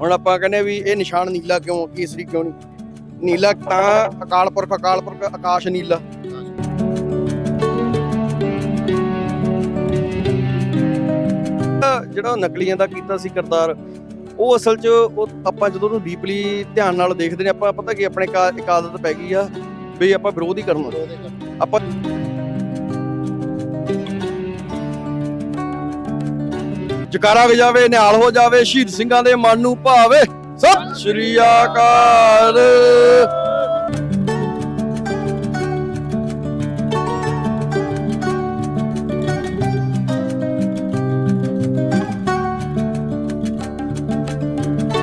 ਹੁਣ ਆਪਾਂ ਕਹਿੰਦੇ ਵੀ ਇਹ ਨਿਸ਼ਾਨ ਨੀਲਾ ਕਿਉਂ, ਕੇਸਰੀ ਕਿਉਂ ਨਹੀਂ? ਨੀਲਾ ਤਾਂ ਅਕਾਲ ਪੁਰਖ ਅਕਾਲ ਪੁਰਖ, ਆਕਾਸ਼ ਨੀਲਾ। ਜਿਹੜਾ ਨਕਲੀਆਂ ਦਾ ਕੀਤਾ ਸੀ ਕਰਤਾਰ, ਉਹ ਅਸਲ 'ਚ ਉਹ ਆਪਾਂ ਜਦੋਂ ਉਹਨੂੰ ਡੀਪਲੀ ਧਿਆਨ ਨਾਲ ਦੇਖਦੇ ਨੇ, ਆਪਾਂ ਪਤਾ ਕਿ ਆਪਣੇ ਕਾ ਇੱਕ ਆਦਤ ਪੈ ਗਈ ਆ, ਵੀ ਆਪਾਂ ਵਿਰੋਧ ਹੀ ਕਰਨਾ। ਆਪਾਂ ਜਕਾਰਾ ਵਜਾਵੇ ਨਿਹਾਲ ਹੋ ਜਾਵੇ, ਸ਼ਹੀਦ ਸਿੰਘਾਂ ਦੇ ਮਨ ਨੂੰ ਭਾਵੇ। ਸਤਿ ਸ਼੍ਰੀ ਅਕਾਲ।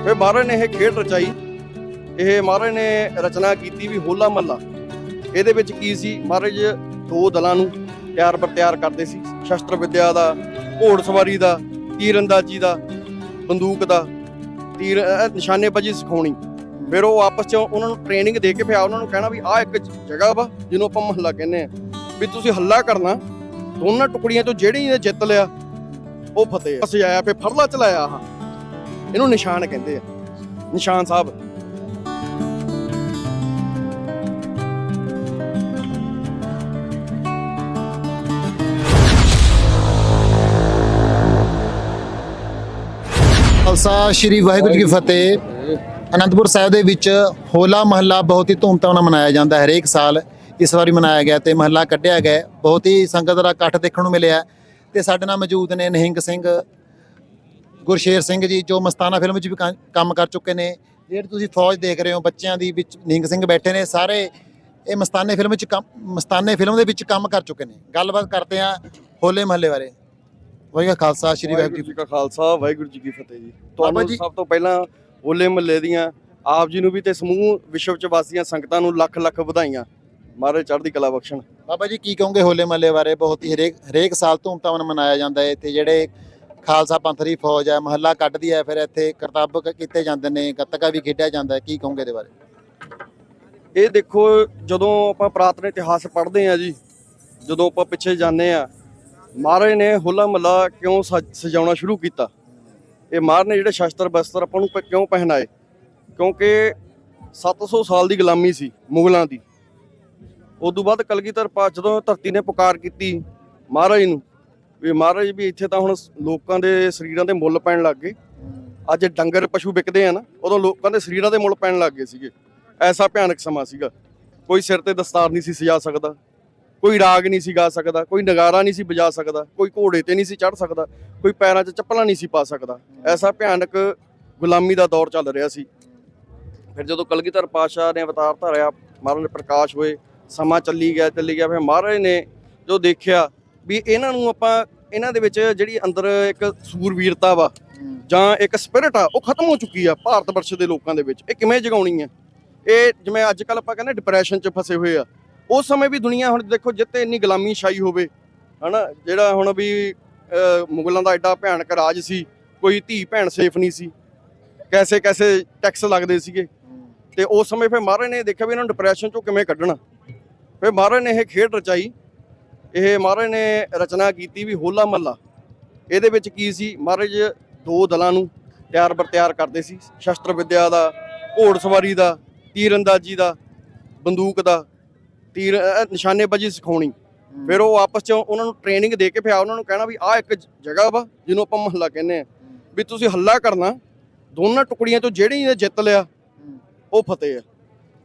ਫਿਰ ਮਹਾਰਾਜ ਨੇ ਇਹ ਖੇਡ ਰਚਾਈ। ਇਹ ਮਹਾਰਾਜ ਨੇ ਰਚਨਾ ਕੀਤੀ ਵੀ ਹੋਲਾ ਮਹੱਲਾ। ਇਹਦੇ ਵਿੱਚ ਕੀ ਸੀ? ਮਹਾਰਾਜ ਦੋ ਦਲਾਂ ਨੂੰ ਪਿਆਰ ਬਰ ਤਿਆਰ ਕਰਦੇ ਸੀ। ਸ਼ਸਤਰ ਵਿਦਿਆ ਦਾ, ਘੋੜ ਸਵਾਰੀ ਦਾ ਤੀਰ ਅੰਦਾਜ਼ੀ ਦਾ, ਬੰਦੂਕ ਦਾ, ਤੀਰ ਨਿਸ਼ਾਨੇਬਾਜ਼ੀ ਸਿਖਾਉਣੀ। ਫਿਰ ਉਹ ਆਪਸ ਚ ਉਹਨਾਂ ਨੂੰ ਟ੍ਰੇਨਿੰਗ ਦੇ ਕੇ ਪਿਆ ਉਹਨਾਂ ਨੂੰ ਕਹਿਣਾ ਵੀ ਆਹ ਇੱਕ ਜਗ੍ਹਾ ਵਾ ਜਿਹਨੂੰ ਆਪਾਂ ਮਹੱਲਾ ਕਹਿੰਦੇ ਆ। ਵੀ ਤੁਸੀਂ ਹੱਲਾ ਕਰਨਾ, ਦੋਨਾਂ ਟੁਕੜੀਆਂ ਚੋਂ ਜਿਹੜੀ ਨੇ ਜਿੱਤ ਲਿਆ, ਉਹ ਫਤਿਹ ਸਜਾਇਆ ਫੇ ਫਰਲਾ ਚਲਾਇਆ ਆਹ। ਇਹਨੂੰ ਨਿਸ਼ਾਨ ਕਹਿੰਦੇ ਆ। ਨਿਸ਼ਾਨ ਸਾਹਿਬ। ਖਾਲਸਾ, ਸ਼੍ਰੀ ਵਾਹਿਗੁਰੂ ਜੀ ਕੀ ਫਤਿਹ। ਅਨੰਦਪੁਰ ਸਾਹਿਬ ਦੇ ਵਿੱਚ ਹੋਲਾ ਮਹੱਲਾ ਬਹੁਤ ਹੀ ਧੂਮਧਾਮ ਨਾਲ ਮਨਾਇਆ ਜਾਂਦਾ ਹੈ, ਹਰੇਕ ਸਾਲ ਇਸ ਵਾਰੀ ਮਨਾਇਆ ਗਿਆ ਤੇ ਮਹੱਲਾ ਕੱਢਿਆ ਗਿਆ ਬਹੁਤ ਹੀ ਸੰਗਤ ਦਾ ਇਕੱਠ ਦੇਖਣ ਨੂੰ ਮਿਲਿਆ ਹੈ ਤੇ ਸਾਡੇ ਨਾਲ ਮੌਜੂਦ ਨੇ ਨਿਹੰਗ ਸਿੰਘ, ਗੁਰਸ਼ੇਰ ਸਿੰਘ ਜੀ, ਜੋ ਮਸਤਾਨਾ ਫਿਲਮ ਵਿੱਚ ਵੀ ਕਾਂ- ਕੰਮ ਕਰ ਚੁੱਕੇ ਨੇ। ਜਿਹੜੇ ਤੁਸੀਂ ਫੌਜ ਦੇਖ ਰਹੇ ਹੋ, ਬੱਚਿਆਂ ਦੀ ਵਿੱਚ ਨਿਹੰਗ ਸਿੰਘ ਬੈਠੇ ਨੇ, ਸਾਰੇ ਇਹ ਮਸਤਾਨੇ ਫਿਲਮ ਵਿੱਚ ਕੰਮ, ਮਸਤਾਨੇ ਫਿਲਮ ਦੇ ਵਿੱਚ ਕੰਮ ਕਰ ਚੁੱਕੇ ਨੇ। ਗੱਲਬਾਤ ਕਰਦੇ ਹਾਂ ਹੋਲੇ ਮਹੱਲੇ ਬਾਰੇ। ਵਾਹਿਗੁਰੂ ਖਾਲਸਾ ਸ਼੍ਰੀ ਵਾਹਿਗੁਰੂ ਜੀ ਕਾ ਖਾਲਸਾ ਵਾਹਿਗੁਰੂ ਜੀ ਕੀ ਫਤਿਹ ਜੀ। ਤੁਹਾਨੂੰ ਸਭ ਤੋਂ ਪਹਿਲਾਂ ਹੋਲੇ ਮਹੱਲੇ ਦੀਆਂ ਆਪ ਜੀ ਨੂੰ ਵੀ ਤੇ ਸਮੂਹ ਵਿਸ਼ਵ ਚ ਵਾਸੀਆਂ ਸੰਗਤਾਂ ਨੂੰ ਲੱਖ ਲੱਖ ਵਧਾਈਆਂ। ਮਹਾਰਾਜ ਚੜ੍ਹਦੀ ਕਲਾ ਬਖਸ਼ਣ। ਬਾਬਾ ਜੀ ਕੀ ਕਹੋਗੇ ਹੋਲੇ ਮਹੱਲੇ ਬਾਰੇ? ਬਹੁਤ ਹੀ ਹਰੇਕ ਹਰੇਕ ਸਾਲ ਧੂਮਧਾਮ ਮਨਾਇਆ ਜਾਂਦਾ ਹੈ। ਇੱਥੇ ਜਿਹੜੇ ਖਾਲਸਾ ਪੰਥ ਦੀ ਫੌਜ ਹੈ ਮਹੱਲਾ ਕੱਢਦੀ ਹੈ ਫਿਰ ਇੱਥੇ ਕਰਤੱਵ ਕੀਤੇ ਜਾਂਦੇ ਨੇ ਗੱਤਕਾ ਵੀ ਖੇਡਿਆ ਜਾਂਦਾ ਹੈ। ਕੀ ਕਹੋਗੇ ਇਹਦੇ ਬਾਰੇ? ਇਹ ਦੇਖੋ ਜਦੋਂ ਆਪਾਂ ਪ੍ਰਾਤਨ ਇਤਿਹਾਸ ਪੜ੍ਹਦੇ ਆ ਜੀ ਜਦੋਂ ਆਪਾਂ ਪਿੱਛੇ ਜਾਂਦੇ ਆ ਮਹਾਰਾਜ ਨੇ ਹੋਲਾ ਮਹੱਲਾ ਕਿਉਂ ਸਜ- ਸਜਾਉਣਾ ਸ਼ੁਰੂ ਕੀਤਾ? ਇਹ ਮਹਾਰਾਜ ਨੇ ਜਿਹੜੇ ਸ਼ਸਤਰ ਬਸਤਰ ਆਪਾਂ ਨੂੰ ਕਿਉਂ ਪਹਿਨਾਏ? ਕਿਉਂਕਿ 700 ਸਾਲ ਦੀ ਗੁਲਾਮੀ ਸੀ ਮੁਗਲਾਂ ਦੀ। ਉਦੋਂ ਬਾਅਦ ਕਲਗੀਧਰ ਪਾ, ਜਦੋਂ ਧਰਤੀ ਨੇ ਪੁਕਾਰ ਕੀਤੀ ਮਹਾਰਾਜ ਨੂੰ, ਵੀ ਮਹਾਰਾਜ ਵੀ ਇੱਥੇ ਤਾਂ ਹੁਣ ਲੋਕਾਂ ਦੇ ਸਰੀਰਾਂ ਦੇ ਮੁੱਲ ਪੈਣ ਲੱਗ ਗਏ। ਅੱਜ ਡੰਗਰ ਪਸ਼ੂ ਵਿਕਦੇ ਆ ਨਾ, ਉਦੋਂ ਲੋਕਾਂ ਦੇ ਸਰੀਰਾਂ ਦੇ ਮੁੱਲ ਪੈਣ ਲੱਗ ਗਏ ਸੀਗੇ। ਐਸਾ ਭਿਆਨਕ ਸਮਾਂ ਸੀਗਾ। ਕੋਈ ਸਿਰ ਤੇ ਦਸਤਾਰ ਨਹੀਂ ਸੀ ਸਜਾ ਸਕਦਾ। ਕੋਈ ਰਾਗ ਨਹੀਂ ਸੀ ਗਾ ਸਕਦਾ, ਕੋਈ ਨਗਾਰਾ ਨਹੀਂ ਸੀ ਵਜਾ ਸਕਦਾ, ਕੋਈ ਘੋੜੇ ਤੇ ਨਹੀਂ ਸੀ ਚੜ ਸਕਦਾ, ਕੋਈ ਪੈਰਾਂ 'ਚ ਚੱਪਲਾਂ ਨਹੀਂ ਸੀ ਪਾ ਸਕਦਾ। ਐਸਾ ਭਿਆਨਕ ਗੁਲਾਮੀ ਦਾ ਦੌਰ ਚੱਲ ਰਿਹਾ ਸੀ। ਫਿਰ ਜਦੋਂ ਕਲਗੀਧਰ ਪਾਤਸ਼ਾਹ ਨੇ ਅਵਤਾਰ ਧਾਰਿਆ ਮਹਾਰਾਜ ਪ੍ਰਕਾਸ਼ ਹੋਏ, ਸਮਾਂ ਚੱਲੀ ਗਿਆ ਚੱਲੀ ਗਿਆ, ਫਿਰ ਮਹਾਰਾਜ ਨੇ ਜੋ ਦੇਖਿਆ ਵੀ ਇਹਨਾਂ ਨੂੰ ਆਪਾਂ ਇਹਨਾਂ ਦੇ ਵਿੱਚ ਜਿਹੜੀ ਅੰਦਰ ਇੱਕ ਸੂਰਵੀਰਤਾ ਵਾ ਜਾਂ ਇੱਕ ਸਪਿਰਿਟ ਆ, ਉਹ ਖਤਮ ਹੋ ਚੁੱਕੀ ਆ ਭਾਰਤ ਵਰਸ਼ ਦੇ ਲੋਕਾਂ ਦੇ ਵਿੱਚ। ਇਹ ਕਿਵੇਂ ਜਗਾਉਣੀ ਆ? ਇਹ ਜਿਵੇਂ ਅੱਜ ਕੱਲ ਆਪਾਂ ਕਹਿੰਦੇ ਡਿਪਰੈਸ਼ਨ 'ਚ ਫਸੇ ਹੋਏ ਆ। ਉਸ ਸਮੇਂ ਵੀ ਦੁਨੀਆ ਹੁਣ ਦੇਖੋ ਜਿੱਤੇ ਇੰਨੀ ਗੁਲਾਮੀ ਛਾਈ ਹੋਵੇ, ਹਨਾ? ਜਿਹੜਾ ਹੁਣ ਵੀ ਮੁਗਲਾਂ ਦਾ ਐਡਾ ਭਿਆਨਕ ਰਾਜ ਸੀ, ਕੋਈ ਧੀ ਭੈਣ ਸੇਫ ਨਹੀਂ ਸੀ ਕੈਸੇ ਕੈਸੇ ਟੈਕਸ ਲੱਗਦੇ ਸੀਗੇ। ਤੇ ਉਸ ਸਮੇਂ ਫਿਰ ਮਹਾਰਾਜ ਨੇ ਦੇਖਿਆ ਵੀ ਇਹਨਾਂ ਨੂੰ ਡਿਪਰੈਸ਼ਨ 'ਚੋਂ ਕਿਵੇਂ ਕੱਢਣਾ। ਫਿਰ ਮਹਾਰਾਜ ਨੇ ਇਹ ਖੇਡ ਰਚਾਈ, ਇਹ ਮਹਾਰਾਜ ਨੇ ਰਚਨਾ ਕੀਤੀ ਵੀ ਹੋਲਾ ਮਹੱਲਾ। ਇਹਦੇ ਵਿੱਚ ਕੀ ਸੀ? ਮਹਾਰਾਜ ਦੋ ਦਲਾਂ ਨੂੰ ਤਿਆਰ ਬਰਤਿਆਰ ਕਰਦੇ ਸੀ, ਸ਼ਸਤਰ ਵਿਦਿਆ ਦਾ, ਘੋੜ ਸਵਾਰੀ ਦਾ, ਤੀਰਅੰਦਾਜ਼ੀ ਦਾ, ਬੰਦੂਕ ਦਾ। ਤੀਰ ਅਹ, ਨਿਸ਼ਾਨੇਬਾਜ਼ੀ ਸਿਖਾਉਣੀ। ਫਿਰ ਉਹ ਆਪਸ ਚ ਉਹਨਾਂ ਨੂੰ ਟ੍ਰੇਨਿੰਗ ਦੇ ਕੇ ਪਿਆ ਉਹਨਾਂ ਨੂੰ ਕਹਿਣਾ ਵੀ ਆਹ ਇੱਕ ਜ- ਜਗ੍ਹਾ ਵਾ ਜਿਹਨੂੰ ਆਪਾਂ ਮਹੱਲਾ ਕਹਿੰਦੇ ਆ ਵੀ ਤੁਸੀਂ ਹੱਲਾ ਕਰਨਾ ਦੋਨਾਂ ਟੁਕੜੀਆਂ ਚੋਂ ਜਿਹੜੀ ਨੇ ਜਿੱਤ ਲਿਆ ਉਹ ਫਤਿਹ ਆ।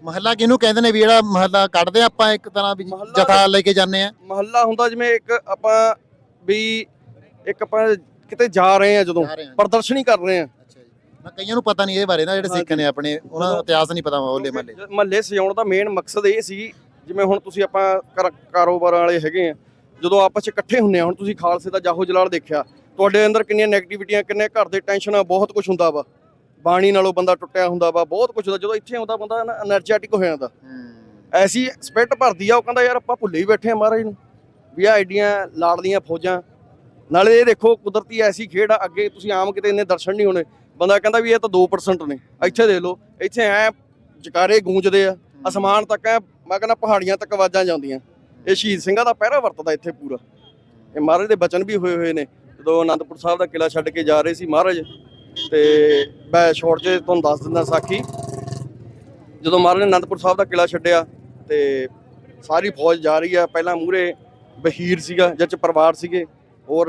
ਮਹੱਲਾ ਕਿਹਨੂੰ ਕਹਿੰਦੇ ਨੇ ਵੀ ਜਿਹੜਾ ਮਹੱਲਾ ਕੱਢਦੇ ਆ ਆਪਾਂ ਇੱਕ ਤਰ੍ਹਾਂ ਵੀ ਮਹੱਲਾ- ਜਥਾ ਲੈ ਕੇ ਜਾਂਦੇ ਆ? ਮਹੱਲਾ ਹੁੰਦਾ ਜਿਵੇਂ ਇੱਕ ਆਪਾਂ ਵੀ ਇੱਕ ਆਪਾਂ ਕਿਤੇ ਜਾ ਰਹੇ ਆ ਜਦੋਂ ਜਾ ਰਹੇ ਹਾਂ। ਪ੍ਰਦਰਸ਼ਨੀ ਕਰ ਰਹੇ ਆ। ਅੱਛਾ ਜੀ। ਮੈਂ ਕਈਆਂ ਨੂੰ ਪਤਾ ਨਹੀਂ ਇਹਦੇ ਬਾਰੇ ਨਾ ਜਿਹੜੇ ਸਿੱਖ ਨੇ ਆਪਣੇ ਉਹਨਾਂ ਦਾ ਇਤਿਹਾਸ ਨਹੀਂ ਪਤਾ ਹੋਲੇ ਮਹੱਲੇ। ਮਹੱਲੇ ਸਜਾਉਣ ਦਾ ਮੇਨ ਮਕਸਦ ਇਹ ਸੀ ਜਿਵੇਂ ਹੁਣ ਤੁਸੀਂ ਆਪਾਂ ਕਾਰੋਬਾਰ ਵਾਲੇ ਹੈਗੇ ਆ ਜਦੋਂ ਆਪਸ ਵਿੱਚ ਇਕੱਠੇ ਹੁੰਨੇ ਆ ਹੁਣ ਤੁਸੀਂ ਖਾਲਸੇ ਦਾ ਜਾਹੋ ਜਲਾਲ ਦੇਖਿਆ ਤੁਹਾਡੇ ਅੰਦਰ ਕਿੰਨੀਆਂ ਨੈਗੇਟਿਵਿਟੀਆਂ ਕਿੰਨੇ ਘਰ ਦੇ ਟੈਨਸ਼ਨਾਂ ਬਹੁਤ ਕੁਝ ਹੁੰਦਾ ਵਾ। ਬਾਣੀ ਨਾਲੋਂ ਬੰਦਾ ਟੁੱਟਿਆ ਹੁੰਦਾ ਵਾ ਬਹੁਤ ਕੁਝ ਹੁੰਦਾ ਜਦੋਂ ਇੱਥੇ ਆਉਂਦਾ ਬੰਦਾ એનર્ਜੈਟਿਕ ਹੋ ਜਾਂਦਾ। ਐਸੀ ਸਪਿਰਟ ਭਰਦੀ ਆ ਉਹ ਕਹਿੰਦਾ ਯਾਰ ਆਪਾਂ ਭੁੱਲੇ ਹੀ ਬੈਠੇ ਆ ਮਹਾਰਾਜ ਨੂੰ ਵੀ ਆ ਐਡੀਆਂ ਲਾੜਲੀਆਂ ਫੌਜਾਂ। ਨਾਲੇ ਇਹ ਦੇਖੋ ਕੁਦਰਤੀ ਐਸੀ ਖੇਡ ਆ ਅੱਗੇ ਤੁਸੀਂ ਆਮ ਕਿਤੇ ਇੰਨੇ ਦਰਸ਼ਨ ਨਹੀਂ ਹੋਣੇ। ਬੰਦਾ ਕਹਿੰਦਾ ਵੀ ਇਹ ਤਾਂ 2% ਨੇ ਇੱਥੇ ਦੇਖ ਲਓ ਇੱਥੇ ਐ ਜਕਾਰੇ ਗੂੰਜਦੇ ਆ। ਅਸਮਾਨ ਤੱਕ ਐ ਮੈਂ ਕਹਿੰਦਾ ਪਹਾੜੀਆਂ ਤੱਕ ਆਵਾਜ਼ਾਂ ਜਾਂਦੀਆਂ। ਇਹ ਸ਼ਹੀਦ ਸਿੰਘਾਂ ਦਾ ਪਹਿਰਾ ਵਰਤਦਾ ਇੱਥੇ ਪੂਰਾ। ਇਹ ਮਹਾਰਾਜ ਦੇ ਬਚਨ ਵੀ ਹੋਏ ਹੋਏ ਨੇ। ਜਦੋਂ ਅਨੰਦਪੁਰ ਸਾਹਿਬ ਦਾ ਕਿਲਾ ਛੱਡ ਕੇ ਜਾ ਰਹੇ ਸੀ ਮਹਾਰਾਜ, ਤੇ ਮੈਂ ਸ਼ੋਰਟ 'ਚ ਤੁਹਾਨੂੰ ਦੱਸ ਦਿੰਦਾ ਸਾਖੀ। ਜਦੋਂ ਮਹਾਰਾਜ ਨੇ ਅਨੰਦਪੁਰ ਸਾਹਿਬ ਦਾ ਕਿਲਾ ਛੱਡਿਆ, ਤੇ ਸਾਰੀ ਫੌਜ ਜਾ ਰਹੀ ਆ। ਪਹਿਲਾਂ ਮੂਰੇ ਬਹੀਰ ਸੀਗਾ, ਜਿਹ 'ਚ ਪਰਿਵਾਰ ਸੀਗੇ। ਹੋਰ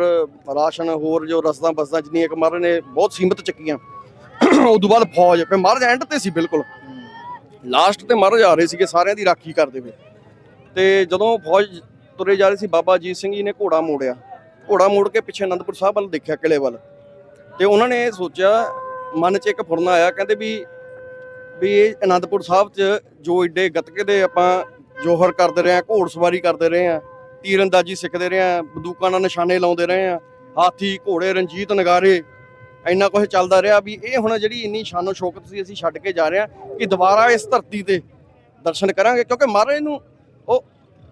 ਰਾਸ਼ਨ, ਹੋਰ ਜੋ ਰਸਦਾਂ ਬਸਦਾਂ ਜਿੰਨੀਆਂ ਕਿ ਮਹਾਰਾਜ ਨੇ ਬਹੁਤ ਸੀਮਤ ਚੱਕੀਆਂ। ਤੋਂ ਬਾਅਦ ਫੌਜ, ਫਿਰ ਮਹਾਰਾਜ ਐਂਡ ਤੇ ਸੀ ਬਿਲਕੁਲ। ਲਾਸਟ ਤੇ ਮਹਾਰਾਜ ਆ ਰਹੇ ਸੀਗੇ ਸਾਰਿਆਂ ਦੀ ਰਾਖੀ ਕਰਦੇ ਹੋਏ। ਤੇ ਜਦੋਂ ਫੌਜ ਤੁਰੇ ਜਾ ਰਹੀ ਸੀ, ਬਾਬਾ ਅਜੀਤ ਸਿੰਘ ਜੀ ਨੇ ਘੋੜਾ ਮੋੜਿਆ। ਘੋੜਾ ਮੋੜ ਕੇ ਪਿੱਛੇ ਅਨੰਦਪੁਰ ਸਾਹਿਬ ਵੱਲ ਦੇਖਿਆ ਕਿਲੇ ਵੱਲ। ਤੇ ਉਹਨਾਂ ਨੇ ਇਹ ਸੋਚਿਆ, ਮਨ 'ਚ ਇੱਕ ਫੁਰਨਾ ਆਇਆ, ਕਹਿੰਦੇ ਵੀ ਵੀ ਇਹ ਅਨੰਦਪੁਰ ਸਾਹਿਬ 'ਚ ਜੋ ਏਡੇ ਗੱਤਕੇ ਦੇ ਆਪਾਂ ਜੋਹਰ ਕਰਦੇ ਰਹੇ ਆ ਘੋੜਸਵਾਰੀ ਕਰਦੇ ਰਹੇ ਆ ਤੀਰੰਦਾਜ਼ੀ ਸਿੱਖਦੇ ਰਹੇ ਆ ਬੰਦੂਕਾਂ ਨਾਲ ਨਿਸ਼ਾਨੇ ਲਾਉਂਦੇ ਰਹੇ ਆ ਹਾਥੀ, ਘੋੜੇ, ਰਣਜੀਤ, ਨਗਾਰੇ ਇੰਨਾ ਕੁਝ ਚੱਲਦਾ ਰਿਹਾ ਵੀ ਇਹ ਹੁਣ ਜਿਹੜੀ ਇੰਨੀ ਸ਼ਾਨੋ ਸ਼ੌਕਤ ਸੀ, ਅਸੀਂ ਛੱਡ ਕੇ ਜਾ ਰਹੇ ਹਾਂ ਕਿ ਦੁਬਾਰਾ ਇਸ ਧਰਤੀ ਤੇ ਦਰਸ਼ਨ ਕਰਾਂਗੇ। ਕਿਉਂਕਿ ਮਹਾਰਾਜ ਨੂੰ ਉਹ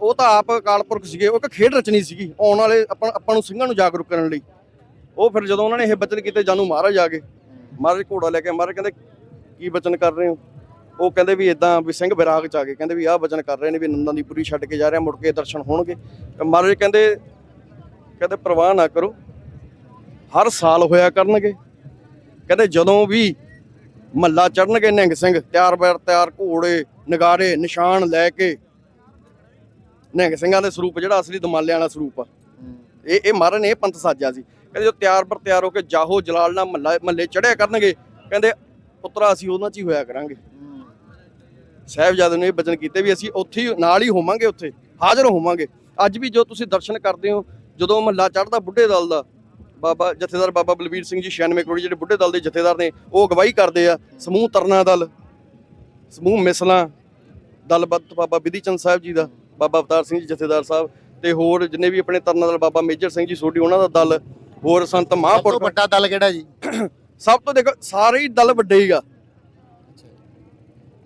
ਉਹ ਤਾਂ ਆਪ ਅਕਾਲ ਪੁਰਖ ਸੀਗੇ, ਉਹ ਇੱਕ ਖੇਡ ਰਚਨੀ ਸੀਗੀ, ਆਉਣ ਵਾਲੇ ਆਪਾਂ ਆਪਾਂ ਨੂੰ ਸਿੰਘਾਂ ਨੂੰ ਜਾਗਰੂਕ ਕਰਨ ਲਈ। ਉਹ ਫਿਰ ਜਦੋਂ ਉਹਨਾਂ ਨੇ ਇਹ ਬਚਨ ਕੀਤੇ, ਜਾਨੂ ਮਹਾਰਾਜ ਆ ਗਏ। ਮਹਾਰਾਜ ਘੋੜਾ ਲੈ ਕੇ ਮਹਾਰਾਜ ਕਹਿੰਦੇ, ਕੀ ਬਚਨ ਕਰ ਰਹੇ ਹੋ? ਉਹ ਕਹਿੰਦੇ ਵੀ ਇਦਾਂ ਵੀ ਸਿੰਘ ਵਿਰਾਗ ਚ ਆ ਗਏ। ਕਹਿੰਦੇ ਵੀ ਆਹ ਬਚਨ ਕਰ ਰਹੇ ਨੇ ਵੀ ਨੰਦਾਂ ਦੀ ਪੂਰੀ ਛੱਡ ਕੇ ਜਾ ਰਿਹਾ ਮੁੜ ਕੇ ਦਰਸ਼ਨ ਹੋਣਗੇ। ਤੇ ਮਹਾਰਾਜ ਕਹਿੰਦੇ ਕਹਿੰਦੇ ਪ੍ਰਵਾਹ ਨਾ ਕਰੋ। ਹਰ ਸਾਲ ਹੋਇਆ ਕਰਨਗੇ। ਕਹਿੰਦੇ ਜਦੋਂ ਵੀ ਮੱਲਾ ਚੜਨਗੇ ਨਿਹੰਗ ਸਿੰਘ, ਤਿਆਰ ਬੈਰ ਤਿਆਰ ਘੋੜੇ ਨਗਾਰੇ ਨਿਸ਼ਾਨ ਲੈ ਕੇ, ਨਿਹੰਗ ਸਿੰਘਾਂ ਦੇ ਸਰੂਪ ਜਿਹੜਾ ਅਸਲੀ ਦਮਾਲਿਆਂ ਵਾਲਾ ਸਰੂਪ ਆ। ਇਹ ਇਹ ਮਹਾਰਾਜ ਨੇ ਇਹ ਪੰਥ ਸਾਜਿਆ ਸੀ। ਕਹਿੰਦੇ ਜੋ ਤਿਆਰ ਪਰ ਤਿਆਰ ਹੋ ਕੇ ਜਾਹੋ ਜਲਾਲ ਨਾਲ ਮੱਲਾ ਮੱਲੇ ਚੜਿਆ ਕਰਨਗੇ, ਕਹਿੰਦੇ ਪੁੱਤਰਾ, ਅਸੀਂ ਉਹਨਾਂ 'ਚ ਹੀ ਹੋਇਆ ਕਰਾਂਗੇ। ਸਾਹਿਬਜ਼ਾਦੇ ਨੇ ਇਹ ਬਚਨ ਕੀਤੇ ਵੀ ਅਸੀਂ ਉੱਥੇ ਹੀ ਨਾਲ ਹੀ ਹੋਵਾਂਗੇ ਉੱਥੇ, ਹਾਜ਼ਰ ਹੋਵਾਂਗੇ। ਅੱਜ ਵੀ ਜੋ ਤੁਸੀਂ ਦਰਸ਼ਨ ਕਰਦੇ ਹੋ, ਜਦੋਂ ਮਹੱਲਾ ਚੜਦਾ ਬੁੱਢੇ ਦਲ ਦਾ ਬਾਬਾ ਜਥੇਦਾਰ ਬਾਬਾ ਬਲਵੀਰ ਸਿੰਘ ਜੀ 96 ਕਰੋੜੀ ਜਿਹੜੇ ਬੁੱਢੇ ਦਲ ਦੇ ਜਥੇਦਾਰ ਨੇ ਉਹ ਅਗਵਾਈ ਕਰਦੇ ਆ। ਸਮੂਹ ਤਰਨਾ ਦਲ ਸਮੂਹ ਮਿਸਲਾਂ ਦਲਬੱਤ ਬਾਬਾ ਵਿਧੀ ਚੰਦ ਸਾਹਿਬ ਜੀ ਦਾ ਬਾਬਾ ਅਵਤਾਰ ਸਿੰਘ ਜੀ ਜਥੇਦਾਰ ਸਾਹਿਬ ਤੇ ਹੋਰ ਜਿੰਨੇ ਵੀ ਆਪਣੇ ਤਰਨਾ ਦਲ ਬਾਬਾ ਮੇਜਰ ਸਿੰਘ ਜੀ ਸੋਢੀ ਉਹਨਾਂ ਦਾ ਦਲ ਹੋਰ ਸੰਤ ਮਹਾਂਪੁਰਖ ਵੱਡਾ ਦਲ ਕਿਹੜਾ ਜੀ? ਸਭ ਤੋਂ ਦੇਖੋ ਸਾਰੇ ਹੀ ਦਲ ਵੱਡੇ ਹੀਗਾ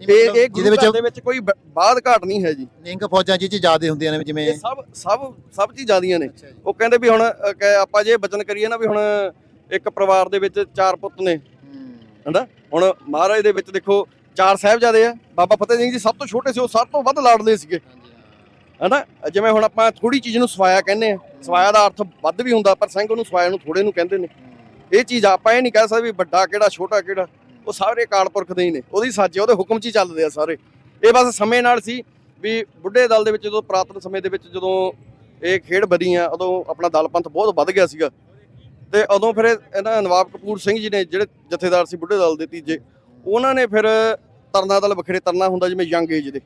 ਇਹ ਇਹ ਜਿਹਦੇ ਵਿੱਚ ਦੇ ਵਿੱਚ ਕੋਈ ਬ- ਬਾਦ ਘਾਟ ਨਹੀਂ ਹੈ ਜੀ। ਲਿੰਗ ਫੌਜਾਂ ਜੀ ਚ ਜ਼ਿਆਦੇ ਹੁੰਦੀਆਂ ਨੇ ਜਿਵੇਂ ਇਹ ਸਭ ਸਭ ਸਭ ਚੀਜ਼ ਜ਼ਿਆਦੀਆਂ ਨੇ। ਉਹ ਕਹਿੰਦੇ ਵੀ ਹੁਣ ਅ, ਕਿ ਆਪਾਂ ਜੇ ਬਚਨ ਕਰੀਏ ਨਾ ਵੀ ਹੁਣ ਇੱਕ ਪਰਿਵਾਰ ਦੇ ਵਿੱਚ ਚਾਰ ਪੁੱਤ ਨੇ। ਹਨਾ? ਹੁਣ ਮਹਾਰਾਜ ਦੇ ਵਿੱਚ ਦੇਖੋ ਚਾਰ ਸਾਹਿਬਜ਼ਾਦੇ ਆ। ਬਾਬਾ ਫਤਿਹ ਸਿੰਘ ਜੀ ਸਭ ਤੋਂ ਛੋਟੇ ਸੀ ਉਹ ਸਭ ਤੋਂ ਵੱਧ ਲਾਡਲੇ ਸੀਗੇ। ਹਨਾ? ਜਿਵੇਂ ਹੁਣ ਆਪਾਂ ਥੋੜੀ ਚੀਜ਼ ਨੂੰ ਸਵਾਇਆ ਕਹਿੰਦੇ ਆ। ਸਵਾਇਆ ਦਾ ਅਰਥ ਵੱਧ ਵੀ ਹੁੰਦਾ ਪਰ ਸਿੰਘ ਉਹਨੂੰ ਸਵਾਇਆ ਨੂੰ ਥੋੜੇ ਨੂੰ ਕਹਿੰਦੇ ਨੇ। ਇਹ ਚੀਜ਼ ਆਪਾਂ ਇਹ ਨਹੀਂ ਕਹਿ ਸਕਦੇ ਵੀ ਵੱਡਾ ਕਿਹੜਾ ਛੋਟਾ ਕਿਹੜਾ। ਉਹ ਸਾਰੇ ਅਕਾਲ ਪੁਰਖ ਦੇ ਹੀ ਨੇ। ਉਹਦੀ ਸਾਜੇ ਉਹਦੇ ਹੁਕਮ 'ਚ ਹੀ ਚੱਲਦੇ ਆ ਸਾਰੇ। ਇਹ ਬਸ ਸਮੇਂ ਨਾਲ ਸੀ ਵੀ ਬੁੱਢੇ ਦਲ ਦੇ ਵਿੱਚ ਜਦੋਂ ਪ੍ਰਾਤਨ ਸਮੇਂ ਦੇ ਵਿੱਚ ਜਦੋਂ ਇਹ ਖੇਡ ਵਧੀ ਆ ਉਦੋਂ ਆਪਣਾ ਦਲ ਪੰਥ ਬਹੁਤ ਵੱਧ ਗਿਆ ਸੀਗਾ। ਤੇ ਉਦੋਂ ਫਿਰ ਇਹਨਾਂ ਨਵਾਬ ਕਪੂਰ ਸਿੰਘ ਜੀ ਨੇ ਜਿਹੜੇ ਜਥੇਦਾਰ ਸੀ ਬੁੱਢੇ ਦਲ ਦੇ ਤੀਜੇ, ਉਹਨਾਂ ਨੇ ਫਿਰ ਤਰਨਾ ਦਲ ਵੱਖਰੇ ਤਰਨਾ ਹੁੰਦਾ, ਜਿਵੇਂ ਯੰਗ ਏਜ ਦੇ।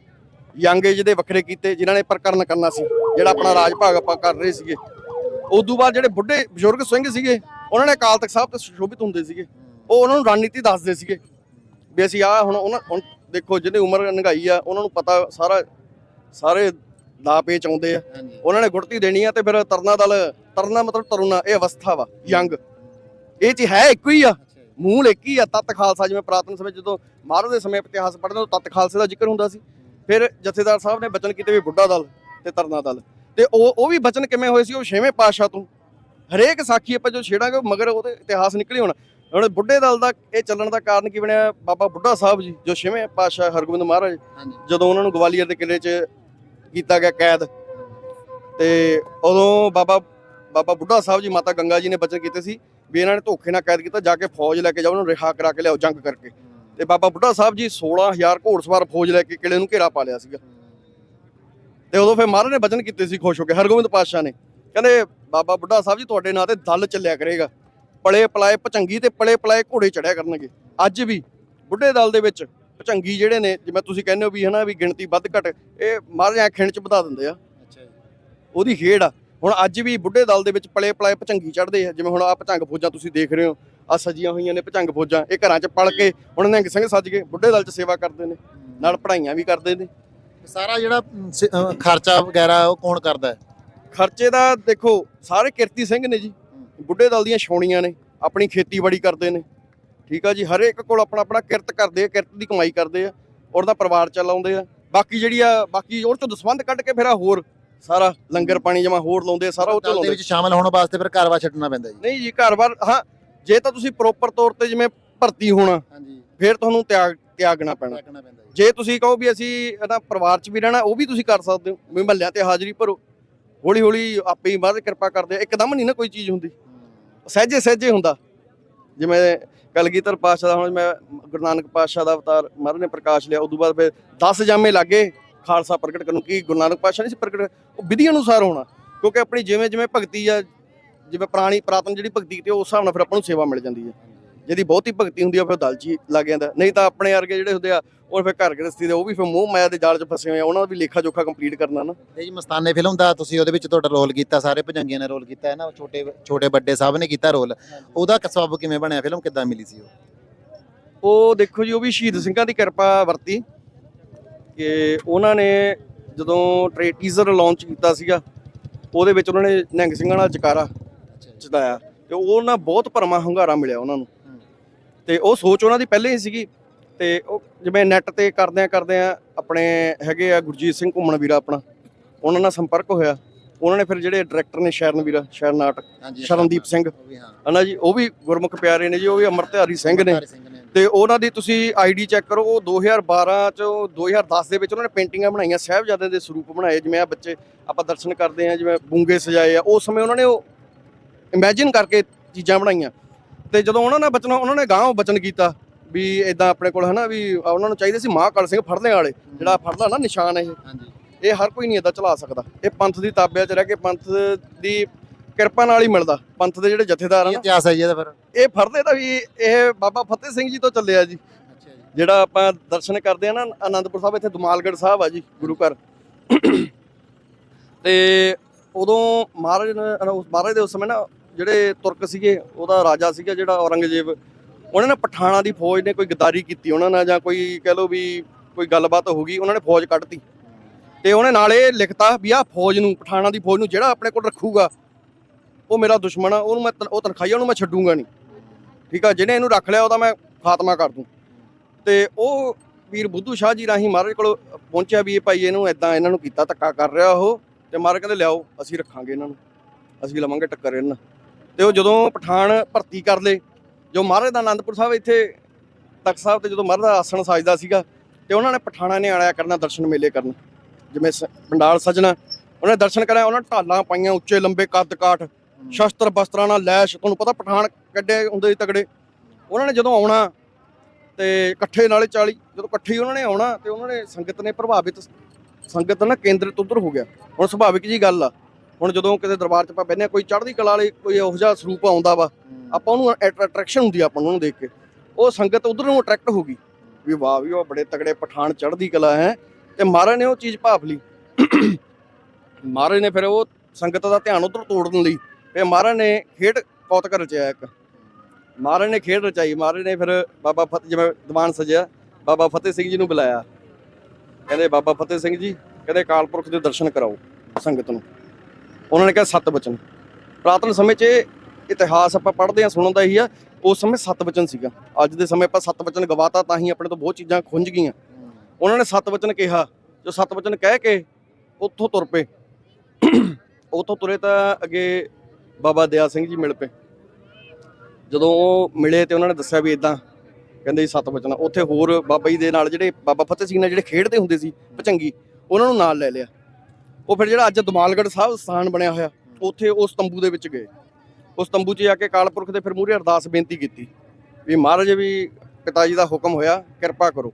ਯੰਗ ਏਜ ਦੇ ਵੱਖਰੇ ਕੀਤੇ, ਜਿਨ੍ਹਾਂ ਨੇ ਪ੍ਰਕਰਨ ਕਰਨਾ ਸੀ, ਜਿਹੜਾ ਆਪਣਾ ਰਾਜ ਭਾਗ ਆਪਾਂ ਕਰ ਰਹੇ ਸੀਗੇ। ਉਦੋਂ ਬਾਅਦ ਜਿਹੜੇ ਬੁੱਢੇ ਬਜ਼ੁਰਗ ਸਿੰਘ ਸੀਗੇ, ਉਹਨਾਂ ਨੇ ਅਕਾਲ ਤਖਤ ਸਾਹਿਬ ਤੇ ਸੁਸ਼ੋਭਿਤ ਹੁੰਦੇ ਸੀਗੇ। ਉਹ ਉਹਨਾਂ ਨੂੰ ਰਣਨੀਤੀ ਦੱਸਦੇ ਸੀਗੇ ਵੀ ਅਸੀਂ ਆ ਹੁਣ ਉਹਨਾਂ ਹੁਣ ਦੇਖੋ ਜਿਹਨੇ ਉਮਰ ਨੰਗਾਈ ਆ ਉਹਨਾਂ ਨੂੰ ਪਤਾ ਸਾਰਾ ਸਾਰੇ ਦਾ ਪੇਚ ਆਉਂਦੇ ਆ ਉਹਨਾਂ ਨੇ ਗੁੜਤੀ ਦੇਣੀ ਆ ਤੇ ਫਿਰ ਤਰਨਾ ਦਲ ਤਰਨਾ ਮਤਲਬ ਤਰੁਣਾ ਇਹ ਅਵਸਥਾ ਵਾ ਯੰਗ। ਇਹ ਚ ਹੈ ਇੱਕੋ ਹੀ ਆ। ਮੂਲ ਇੱਕ ਹੀ ਆ ਤਤ ਖਾਲਸਾ ਜਿਵੇਂ ਪ੍ਰਾਤਨ ਸਮੇਂ ਜਦੋਂ ਮਹਾਰਾਜ ਦੇ ਸਮੇਂ ਇਤਿਹਾਸ ਪੜ੍ਹਦੇ ਉਹ ਤਤ ਖਾਲਸੇ ਦਾ ਜ਼ਿਕਰ ਹੁੰਦਾ ਸੀ। ਫਿਰ ਜਥੇਦਾਰ ਸਾਹਿਬ ਨੇ ਬਚਨ ਕੀਤੇ ਵੀ ਬੁੱਢਾ ਦਲ ਤੇ ਤਰਨਾ ਦਲ। ਤੇ ਉਹ ਉਹ ਵੀ ਬਚਨ ਕਿਵੇਂ ਹੋਏ ਸੀ? ਉਹ ਛੇਵੇਂ ਪਾਤਸ਼ਾਹ ਤੋਂ। ਹਰੇਕ ਸਾਖੀ ਆਪਾਂ ਜੋ ਛੇੜਾਂਗੇ ਮਗਰ ਉਹਦੇ ਇਤਿਹਾਸ ਨਿਕਲੇ ਹੋਣਾ। ਹੁਣ ਬੁੱਢੇ ਦਲ ਦਾ ਇਹ ਚੱਲਣ ਦਾ ਕਾਰਨ ਕੀ ਬਣਿਆ? ਬਾਬਾ ਬੁੱਢਾ ਸਾਹਿਬ ਜੀ ਜੋ ਛੇਵੇਂ ਪਾਤਸ਼ਾਹ ਹਰਗੋਬਿੰਦ ਮਹਾਰਾਜ ਜਦੋਂ ਉਹਨਾਂ ਨੂੰ ਗਵਾਲੀਅਰ ਦੇ ਕਿਲੇ 'ਚ ਕੀਤਾ ਗਿਆ ਕੈਦ ਤੇ ਉਦੋਂ ਬਾਬਾ ਬਾਬਾ ਬੁੱਢਾ ਸਾਹਿਬ ਜੀ ਮਾਤਾ ਗੰਗਾ ਜੀ ਨੇ ਬਚਨ ਕੀਤੇ ਸੀ ਵੀ ਇਹਨਾਂ ਨੇ ਧੋਖੇ ਨਾਲ ਕੈਦ ਕੀਤਾ ਜਾ ਕੇ ਫੌਜ ਲੈ ਕੇ ਜਾਓ ਉਹਨੂੰ ਰਿਹਾ ਕਰਾ ਕੇ ਲਿਆਓ ਜੰਗ ਕਰਕੇ। ਤੇ ਬਾਬਾ ਬੁੱਢਾ ਸਾਹਿਬ ਜੀ 16000 ਘੋੜਸਵਾਰ ਫੌਜ ਲੈ ਕੇ ਕਿਲੇ ਨੂੰ ਘੇਰਾ ਪਾ ਲਿਆ ਸੀਗਾ। ਤੇ ਉਦੋਂ ਫਿਰ ਮਹਾਰਾਜ ਨੇ ਬਚਨ ਕੀਤੇ ਸੀ ਖੁਸ਼ ਹੋ ਕੇ ਹਰਗੋਬਿੰਦ ਪਾਤਸ਼ਾਹ ਨੇ। ਕਹਿੰਦੇ ਬਾਬਾ ਬੁੱਢਾ ਸਾਹਿਬ ਜੀ ਤੁਹਾਡੇ ਨਾਂ ਤੇ ਦਲ ਚੱਲਿਆ ਕਰੇਗਾ। ਪਲੇ ਪਲਾਏ ਭਚੰਗੀ ਤੇ ਪਲੇ ਪਲਾਏ ਘੋੜੇ ਚੜਿਆ ਕਰਨਗੇ। ਅੱਜ ਵੀ ਬੁੱਢੇ ਦਲ ਦੇ ਵਿੱਚ ਭਚੰਗੀ ਜਿਹੜੇ ਨੇ ਜਿਵੇਂ ਤੁਸੀਂ ਕਹਿੰਦੇ ਹੋ ਵੀ ਹਨਾ ਵੀ ਗਿਣਤੀ ਵੱਧ ਘਟ ਇਹ ਮਹਾਰਾਜ ਐ ਖਿੰਡ ਚ ਵਧਾ ਦਿੰਦੇ ਆ। ਉਹਦੀ ਖੇਡ ਆ। ਹੁਣ ਅੱਜ ਵੀ ਬੁੱਢੇ ਦਲ ਦੇ ਵਿੱਚ ਪਲੇ ਪਲਾਏ ਭਚੰਗੀ ਚੜਦੇ ਆ। ਜਿਵੇਂ ਹੁਣ ਆ ਭਚੰਗ ਫੌਜਾਂ ਤੁਸੀਂ ਦੇਖ ਰਹੇ ਹੋ ਆ ਸਜੀਆਂ ਹੋਈਆਂ ਨੇ ਭਚੰਗ ਫੌਜਾਂ ਇਹ ਘਰਾਂ 'ਚ ਪਲ ਕੇ ਹੁਣ ਨਿਹੰਗ ਸਿੰਘ ਸੱਜ ਕੇ ਬੁੱਢੇ ਦਲ 'ਚ ਸੇਵਾ ਕਰਦੇ ਨੇ ਨਾਲ ਪੜ੍ਹਾਈਆਂ ਵੀ ਕਰਦੇ ਨੇ। ਸਾਰਾ ਜਿਹੜਾ ਸ- ਖਰਚਾ ਵਗੈਰਾ ਉਹ ਕੌਣ ਕਰਦਾ ਹੈ? ਖਰਚੇ ਦਾ ਦੇਖੋ ਸਾਰੇ ਕਿਰਤੀ ਸਿੰਘ ਨੇ ਜੀ। ਬੁੱਢੇ ਦਲ ਦੀਆਂ ਛਾਉਣੀਆਂ ਨੇ ਆਪਣੀ ਖੇਤੀਬਾੜੀ ਕਰਦੇ ਨੇ। ਠੀਕ ਆ ਜੀ ਹਰੇਕ ਕੋਲ ਆਪਣਾ ਆਪਣਾ ਕਿਰਤ ਕਰਦੇ ਆ ਕਿਰਤ ਦੀ ਕਮਾਈ ਕਰਦੇ ਆ ਉਹਦਾ ਪਰਿਵਾਰ ਚਲਾਉਂਦੇ ਆ। ਬਾਕੀ ਜਿਹੜੀ ਆ ਬਾਕੀ ਉਹ ਚੋਂ ਦਸਵੰਧ ਕੱਢ ਕੇ ਫਿਰ ਆ ਹੋਰ ਸਾਰਾ ਲੰਗਰ ਪਾਣੀ ਜਮਾ ਹੋਰ ਲਾਉਂਦੇ ਆ ਸਾਰਾ ਉਹ ਦੇ ਚਲਾਉਂਦੇ ਵਿੱਚ ਸ਼ਾਮਲ ਹੋਣ ਵਾਸਤੇ ਫਿਰ ਘਰ-ਬਾਰ ਛੱਡਣਾ ਪੈਂਦਾ ਜੀ। ਨਹੀਂ ਜੀ ਘਰ-ਬਾਰ ਹਾਂ ਜੇ ਤਾਂ ਤੁਸੀਂ ਪ੍ਰੋਪਰ ਤੌਰ ਤੇ ਜਿਵੇਂ ਭਰਤੀ ਹੋਣਾ ਹਾਂਜੀ। ਫਿਰ ਤੁਹਾਨੂੰ ਤਿਆਗ ਤਿਆਗਣਾ ਪੈਣਾ। ਜੀ। ਤੁਸੀਂ ਕਹੋ ਵੀ ਅਸੀਂ ਇਹਦਾ ਪਰਿਵਾਰ 'ਚ ਵੀ ਰਹਿਣਾ ਉਹ ਵੀ ਤੁਸੀਂ ਕਰ ਸਕਦੇ ਹੋ। ਵੀ ਮਹੱਲਿਆਂ ਤੇ ਹਾਜ਼ਰੀ ਭਰੋ। ਹੌਲੀ ਹੌਲੀ ਆਪੇ ਹੀ ਮਹਾਰਾਜ ਕਿਰਪਾ ਕਰਦੇ। ਇੱਕਦਮ ਨਹੀਂ ਨਾ ਕੋਈ ਚੀਜ਼ ਹੁੰਦੀ। ਸਹਿਜੇ ਸਹਿਜੇ ਹੁੰਦਾ। ਜਿਵੇਂ ਕਲਗੀਧਰ ਪਾਤਸ਼ਾਹ ਦਾ, ਹੁਣ ਮੈਂ ਗੁਰੂ ਨਾਨਕ ਪਾਤਸ਼ਾਹ ਦਾ ਅਵਤਾਰ ਮਹਾਰਾਜ ਨੇ ਪ੍ਰਕਾਸ਼ ਲਿਆ, ਉਦੋਂ ਬਾਅਦ ਫਿਰ 10 ਜਾਮੇ ਲੱਗੇ, ਖਾਲਸਾ ਪ੍ਰਗਟ ਕਰਨ ਨੂੰ ਕੀ ਗੁਰੂ ਨਾਨਕ ਪਾਤਸ਼ਾਹ ਨਹੀਂ ਸੀ ਪ੍ਰਗਟ, ਉਹ ਵਿਧੀ ਅਨੁਸਾਰ ਹੋਣਾ। ਕਿਉਂਕਿ ਆਪਣੀ ਜਿਵੇਂ ਜਿਵੇਂ ਭਗਤੀ ਆ ਜਿਵੇਂ ਪੁਰਾਣੀ ਪ੍ਰਾਤਨ ਜਿਹੜੀ ਭਗਤੀ ਤੇ ਉਸ ਹਿਸਾਬ ਨਾਲ ਫਿਰ ਆਪਾਂ ਨੂੰ ਸੇਵਾ ਮਿਲ ਜਾਂਦੀ ਹੈ। ਜਿਹਦੀ ਬਹੁਤੀ ਭਗਤੀ ਹੁੰਦੀ ਆ, ਫਿਰ ਦਲ ਦਲਚੀ ਲੱਗ ਜਾਂਦਾ। ਨਹੀਂ ਤਾਂ ਆਪਣੇ ਵਰਗੇ ਜਿਹੜੇ ਹੁੰਦੇ ਆ ਉਹ ਫਿਰ ਘਰ ਗ੍ਰਸਤੀ ਦੇ ਉਹ ਵੀ ਫਿਰ ਮੋਹ ਮਾਇਆ ਦੇ ਜਾਲ 'ਚ ਫਸੇ ਹੋਏ ਆ ਉਹਨਾਂ ਦਾ ਵੀ ਲੇਖਾ ਜੋਖਾ ਕੰਪਲੀਟ ਕਰਨਾ ਨਾ। ਇਹ ਜੀ ਮਸਤਾਨੇ ਫਿਲਮ ਦਾ ਤੁਸੀਂ ਉਹਦੇ ਵਿੱਚ ਤੁਹਾਡਾ ਰੋਲ ਕੀਤਾ ਸਾਰੇ ਭਜੰਗੀਆਂ ਨੇ ਰੋਲ ਕੀਤਾ ਹੈ ਨਾ? ਛੋਟੇ ਛੋਟੇ ਵੱਡੇ ਸਭ ਨੇ ਕੀਤਾ ਰੋਲ ਉਹਦਾ ਸਬਬ ਕਿਵੇਂ ਬਣਿਆ? ਫਿਲਮ ਕਿੱਦਾਂ ਮਿਲੀ ਸੀ ਉਹ? ਉਹ ਦੇਖੋ ਜੀ ਉਹ ਵੀ ਸ਼ਹੀਦ ਸਿੰਘਾਂ ਦੀ ਕਿਰਪਾ ਵਰਤੀ। ਕਿ ਉਹਨਾਂ ਨੇ ਜਦੋਂ ਟ੍ਰੇ ਟੀਜ਼ਰ ਲਾਂਚ ਕੀਤਾ ਸੀਗਾ ਉਹਦੇ ਵਿੱਚ ਉਹਨਾਂ ਨੇ ਨਿਹੰਗ ਸਿੰਘਾਂ ਨਾਲ ਜਕਾਰਾ ਚਲਾਇਆ ਤੇ ਉਹ ਨਾ ਬਹੁਤ ਭਰਮਾ ਹੰਗਾਰਾ ਮਿਲਿਆ ਉਹਨਾਂ ਨੂੰ। ਤੇ ਉਹ ਸੋਚ ਉਹਨਾਂ ਦੀ ਪਹਿਲੇ ਹੀ ਸੀਗੀ ਤੇ ਉਹ ਜਿਵੇਂ ਨੈਟ ਤੇ ਕਰਦਿਆਂ ਕਰਦਿਆਂ ਆਪਣੇ ਹੈਗੇ ਆ ਗੁਰਜੀਤ ਸਿੰਘ ਘੁੰਮਣ ਵੀਰਾ ਆਪਣਾ ਉਹਨਾਂ ਨਾਲ ਸੰਪਰਕ ਹੋਇਆ। ਉਹਨਾਂ ਨੇ ਫਿਰ ਜਿਹੜੇ ਡਾਇਰੈਕਟਰ ਨੇ ਸ਼ਰਨ ਵੀਰਾ ਸ਼ਰਨ ਨਾਟਕ ਹਾਂਜੀ ਸ਼ਰਨਦੀਪ ਸਿੰਘ ਹਨਾ ਜੀ ਉਹ ਵੀ ਗੁਰਮੁਖ ਪਿਆਰੇ ਨੇ ਜੀ ਉਹ ਵੀ ਅਮਰਤਿਆਰੀ ਸਿੰਘ ਨੇ। ਤੇ ਉਹਨਾਂ ਦੀ ਤੁਸੀਂ ਆਈਡੀ ਚੈੱਕ ਕਰੋ ਉਹ 2012 ਚ ਉਹ 2010 ਦੇ ਵਿੱਚ ਉਹਨਾਂ ਨੇ ਪੇਂਟਿੰਗਾਂ ਬਣਾਈਆਂ ਸਾਹਿਬਜ਼ਾਦਿਆਂ ਦੇ ਸਰੂਪ ਬਣਾਏ ਜਿਵੇਂ ਆ ਬੱਚੇ ਆਪਾਂ ਦਰਸ਼ਨ ਕਰਦੇ ਆ ਜਿਵੇਂ ਬੂੰਗੇ ਸਜਾਏ ਆ ਉਸ ਸਮੇਂ ਉਹਨਾਂ ਨੇ ਉਹ ਇਮੇਜਿਨ ਕਰਕੇ ਚੀਜ਼ਾਂ ਬਣਾਈਆਂ। ਤੇ ਜਦੋਂ ਉਹਨਾਂ ਨੇ ਬਚਨ ਉਹਨਾਂ ਨੇ ਗਾਂਹ ਬਚਨ ਕੀਤਾ। ਵੀ ਇਦਾਂ ਆਪਣੇ ਕੋਲ ਹਨਾ ਵੀ ਉਹਨਾਂ ਨੂੰ ਚਾਹੀਦੇ ਸੀ ਮਹਾਕਾਲ ਸਿੰਘ ਫੜਨੇ ਵਾਲੇ ਜਿਹੜਾ ਫੜਦਾ ਨਾ ਨਿਸ਼ਾਨ ਇਹ। ਇਹ ਹਰ ਕੋਈ ਨਹੀਂ ਇਦਾਂ ਚਲਾ ਸਕਦਾ। ਇਹ ਪੰਥ ਦੀ ਤਾਬਿਆ ਚ ਰਹਿ ਕੇ ਪੰਥ ਦੀ ਕਿਰਪਾ ਨਾਲ ਹੀ ਮਿਲਦਾ। ਪੰਥ ਦੇ ਜਿਹੜੇ ਜਥੇਦਾਰ ਆ ਕੀ ਨਾ। ਇਤਿਹਾਸ ਹੈ ਜੀ ਇਹਦਾ ਫਿਰ। ਇਹ ਫੜਦੇ ਦਾ ਵੀ ਇਹ ਬਾਬਾ ਫਤਿਹ ਸਿੰਘ ਜੀ ਤੋਂ ਚੱਲਿਆ ਜੀ। ਜਿਹੜਾ ਆਪਾਂ ਦਰਸ਼ਨ ਕਰਦੇ ਆ ਨਾ ਆਨੰਦਪੁਰ ਸਾਹਿਬ ਇੱਥੇ ਦਮਾਲਗੜ ਸਾਹਿਬ ਆ ਜੀ ਗੁਰੂ ਘਰ। ਤੇ ਉਦੋਂ ਮਹਾਰਾਜ ਮਹਾਰਾਜ ਦੇ ਉਸ ਸਮੇਂ ਨਾ ਜਿਹੜੇ ਤੁਰਕ ਸੀਗੇ ਉਹਦਾ ਰਾਜਾ ਸੀਗਾ ਜਿਹੜਾ ਔਰੰਗਜ਼ੇਬ। ਉਹਨਾਂ ਨੇ ਪਠਾਣਾ ਦੀ ਫੌਜ ਨੇ ਕੋਈ ਗਦਾਰੀ ਕੀਤੀ, ਉਹਨਾਂ ਨਾਲ ਜਾਂ ਕੋਈ ਕਹਿ ਲਓ ਵੀ ਕੋਈ ਗੱਲਬਾਤ ਹੋ ਗਈ, ਉਹਨਾਂ ਨੇ ਫੌਜ ਕੱਢਤੀ। ਤੇ ਉਹਨੇ ਨਾਲ ਇਹ ਲਿਖਤਾ ਵੀ ਆਹ ਫੌਜ ਨੂੰ, ਪਠਾਣਾ ਦੀ ਫੌਜ ਨੂੰ ਜਿਹੜਾ ਆਪਣੇ ਕੋਲ ਰੱਖੂਗਾ, ਉਹ ਮੇਰਾ ਦੁਸ਼ਮਣ ਆ, ਉਹਨੂੰ ਮੈਂ ਤਨ- ਉਹ ਤਨਖਾਹੀਆਂ ਉਹਨੂੰ ਮੈਂ ਛੱਡੂਗਾ ਨਹੀਂ। ਠੀਕ ਆ, ਜਿਹਨੇ ਇਹਨੂੰ ਰੱਖ ਲਿਆ, ਉਹਦਾ ਮੈਂ ਖਾਤਮਾ ਕਰ ਦੂੰ। ਤੇ ਉਹ ਵੀਰ ਬੁੱਧੂ ਸ਼ਾਹ ਜੀ ਰਾਹੀਂ ਮਹਾਰਾਜ ਕੋਲ ਪਹੁੰਚਿਆ ਵੀ ਇਹ ਭਾਈ ਇਹਨੂੰ ਐਦਾਂ ਇਹਨਾਂ ਨੂੰ ਕੀਤਾ ਧੱਕਾ ਕਰ ਰਿਹਾ ਉਹ, ਤੇ ਮਹਾਰਾਜ ਕਹਿੰਦੇ, ਲਿਆਓ, ਅਸੀਂ ਰੱਖਾਂਗੇ ਇਹਨਾਂ ਨੂੰ, ਅਸੀਂ ਲਵਾਂਗੇ ਟੱਕਰ ਇਹਨਾਂ ਤੇ ਉਹ ਜਦੋਂ ਪਠਾਨ ਭਰਤੀ ਕਰ ਲਏ ਜੋ ਮਹਾਰਾਜ ਦਾ ਆਨੰਦਪੁਰ ਸਾਹਿਬ ਇੱਥੇ ਤਖਤ ਸਾਹਿਬ ਤੇ ਜਦੋਂ ਮਹਾਰਾਜ ਦਾ ਆਸਣ ਸਾਜਦਾ ਸੀਗਾ ਤੇ ਉਹਨਾਂ ਨੇ ਪਠਾਣਾ ਨੇ ਆਇਆ ਕਰਨਾ ਦਰਸ਼ਨ ਮੇਲੇ ਕਰਨ। ਜਿਵੇਂ ਸ- ਪੰਡਾਲ ਸਜਣਾ, ਉਹਨਾਂ ਨੇ ਦਰਸ਼ਨ ਕਰਿਆ ਉਹਨਾਂ ਨੇ ਢਾਲਾਂ ਪਾਈਆਂ, ਉੱਚੇ ਲੰਬੇ ਕੱਦ ਕਾਠ, ਸ਼ਸਤਰ ਬਸਤਰਾਂ ਨਾਲ ਲੈਸ਼, ਤੁਹਾਨੂੰ ਪਤਾ ਪਠਾਨ ਕੱਢੇ ਹੁੰਦੇ ਸੀ ਤਗੜੇ। ਉਹਨਾਂ ਨੇ ਜਦੋਂ ਆਉਣਾ ਤੇ ਇਕੱਠੇ ਨਾਲੇ 40 ਜਦੋਂ ਇਕੱਠੇ ਹੀ ਉਹਨਾਂ ਨੇ ਆਉਣਾ ਤੇ ਉਹਨਾਂ ਨੇ ਸੰਗਤ ਨੇ ਪ੍ਰਭਾਵਿਤ, ਸੰਗਤ ਨਾ ਕੇਂਦਰਿਤ ਉਧਰ ਹੋ ਗਿਆ। ਹੁਣ ਸੁਭਾਵਿਕ ਜੀ ਗੱਲ ਆ। ਹੁਣ ਜਦੋਂ ਕਿਤੇ ਦਰਬਾਰ 'ਚ ਆਪਾਂ ਬੈਠੇ ਹਾਂ ਕੋਈ ਚੜ੍ਹਦੀ ਕਲਾ ਵਾਲੇ ਕੋਈ ਇਹੋ ਜਿਹਾ ਸਰੂਪ ਆਉਂਦਾ ਵਾ ਆਪਾਂ ਉਹਨੂੰ ਅਟਰੈਕਸ਼ਨ ਹੁੰਦੀ ਆ ਆਪਾਂ ਨੂੰ ਉਹਨੂੰ ਦੇਖ ਕੇ। ਉਹ ਸੰਗਤ ਉਧਰ ਨੂੰ ਅਟਰੈਕਟ ਹੋ ਗਈ ਵੀ ਵਾਹ ਵੀ ਉਹ ਬੜੇ ਤਗੜੇ ਪਠਾਨ ਚੜ੍ਹਦੀ ਕਲਾ ਹੈ ਤੇ ਮਹਾਰਾਜ ਨੇ ਉਹ ਚੀਜ਼ ਭਾਫ ਲਈ। ਮਹਾਰਾਜ ਨੇ ਫਿਰ ਉਹ ਸੰਗਤ ਦਾ ਧਿਆਨ ਉਧਰ ਤੋੜਨ ਲਈ। ਤੇ ਮਹਾਰਾਜ ਨੇ ਖੇਡ ਕੌਤਕ ਰਚਿਆ ਇੱਕ। ਮਹਾਰਾਜ ਨੇ ਖੇਡ ਰਚਾਈ ਮਹਾਰਾਜ ਨੇ ਫਿਰ ਬਾਬਾ ਫਤਿਹ ਜਿਵੇਂ ਦੀਵਾਨ ਸਜਿਆ ਬਾਬਾ ਫਤਿਹ ਸਿੰਘ ਜੀ ਨੂੰ ਬੁਲਾਇਆ। ਕਹਿੰਦੇ ਬਾਬਾ ਫਤਿਹ ਸਿੰਘ ਜੀ ਕਹਿੰਦੇ ਕਾਲਪੁਰਖ ਦੇ ਦਰਸ਼ਨ ਕਰਾਓ ਸੰਗਤ ਨੂੰ। ਉਹਨਾਂ ਨੇ ਕਿਹਾ ਸੱਤ ਬਚਨ। ਪ੍ਰਾਤਨ ਸਮੇਂ 'ਚ ਇਤਿਹਾਸ ਆਪਾਂ ਪੜ੍ਹਦੇ ਆ ਸੁਣਨ ਦਾ ਹੀ ਆ, ਉਸ ਸਮੇਂ ਸੱਤ ਬਚਨ ਸੀਗਾ। ਅੱਜ ਦੇ ਸਮੇਂ ਆਪਾਂ ਸੱਤ ਬਚਨ ਗਵਾਤਾ ਤਾਂ ਹੀ ਆਪਣੇ ਤੋਂ ਬਹੁਤ ਚੀਜ਼ਾਂ ਖੁੰਝ ਗਈਆਂ। ਉਹਨਾਂ ਨੇ ਸੱਤ ਬਚਨ ਕਿਹਾ। ਜੋ ਸੱਤ ਬਚਨ ਕਹਿ ਕੇ ਉੱਥੋਂ ਤੁਰ ਪਏ। ਉੱਥੋਂ ਤੁਰੇ ਤਾਂ ਅੱਗੇ ਬਾਬਾ ਦਿਆ ਸਿੰਘ ਜੀ ਮਿਲ ਪਏ। ਜਦੋਂ ਉਹ ਮਿਲੇ ਤੇ ਉਹਨਾਂ ਨੇ ਦੱਸਿਆ ਵੀ ਇਦਾਂ ਕਹਿੰਦੇ ਜੀ ਸੱਤ ਬਚਨ ਉੱਥੇ ਹੋਰ ਬਾਬਾ ਜੀ ਦੇ ਨਾਲ ਜਿਹੜੇ ਬਾਬਾ ਫਤਿਹ ਸਿੰਘ ਨਾਲ ਜਿਹੜੇ ਖੇਡਦੇ ਹੁੰਦੇ ਸੀ, ਪਚੰਗੀ, ਉਹਨਾਂ ਨੂੰ ਨਾਲ ਲੈ ਲਿਆ। ਉਹ ਫਿਰ ਜਿਹੜਾ ਅੱਜ ਦਮਾਲਗੜ ਸਾਹਿਬ ਸਥਾਨ ਬਣਿਆ ਹੋਇਆ ਉੱਥੇ ਉਸ ਤੰਬੂ ਦੇ ਵਿੱਚ ਗਏ। ਉਸ ਤੰਬੂ 'ਚ ਜਾ ਕੇ ਕਾਲਪੁਰਖ ਦੇ ਫਿਰ ਮੂਹਰੇ ਅਰਦਾਸ ਬੇਨਤੀ ਕੀਤੀ ਵੀ ਮਹਾਰਾਜ ਵੀ ਪਿਤਾ ਜੀ ਦਾ ਹੁਕਮ ਹੋਇਆ ਕਿਰਪਾ ਕਰੋ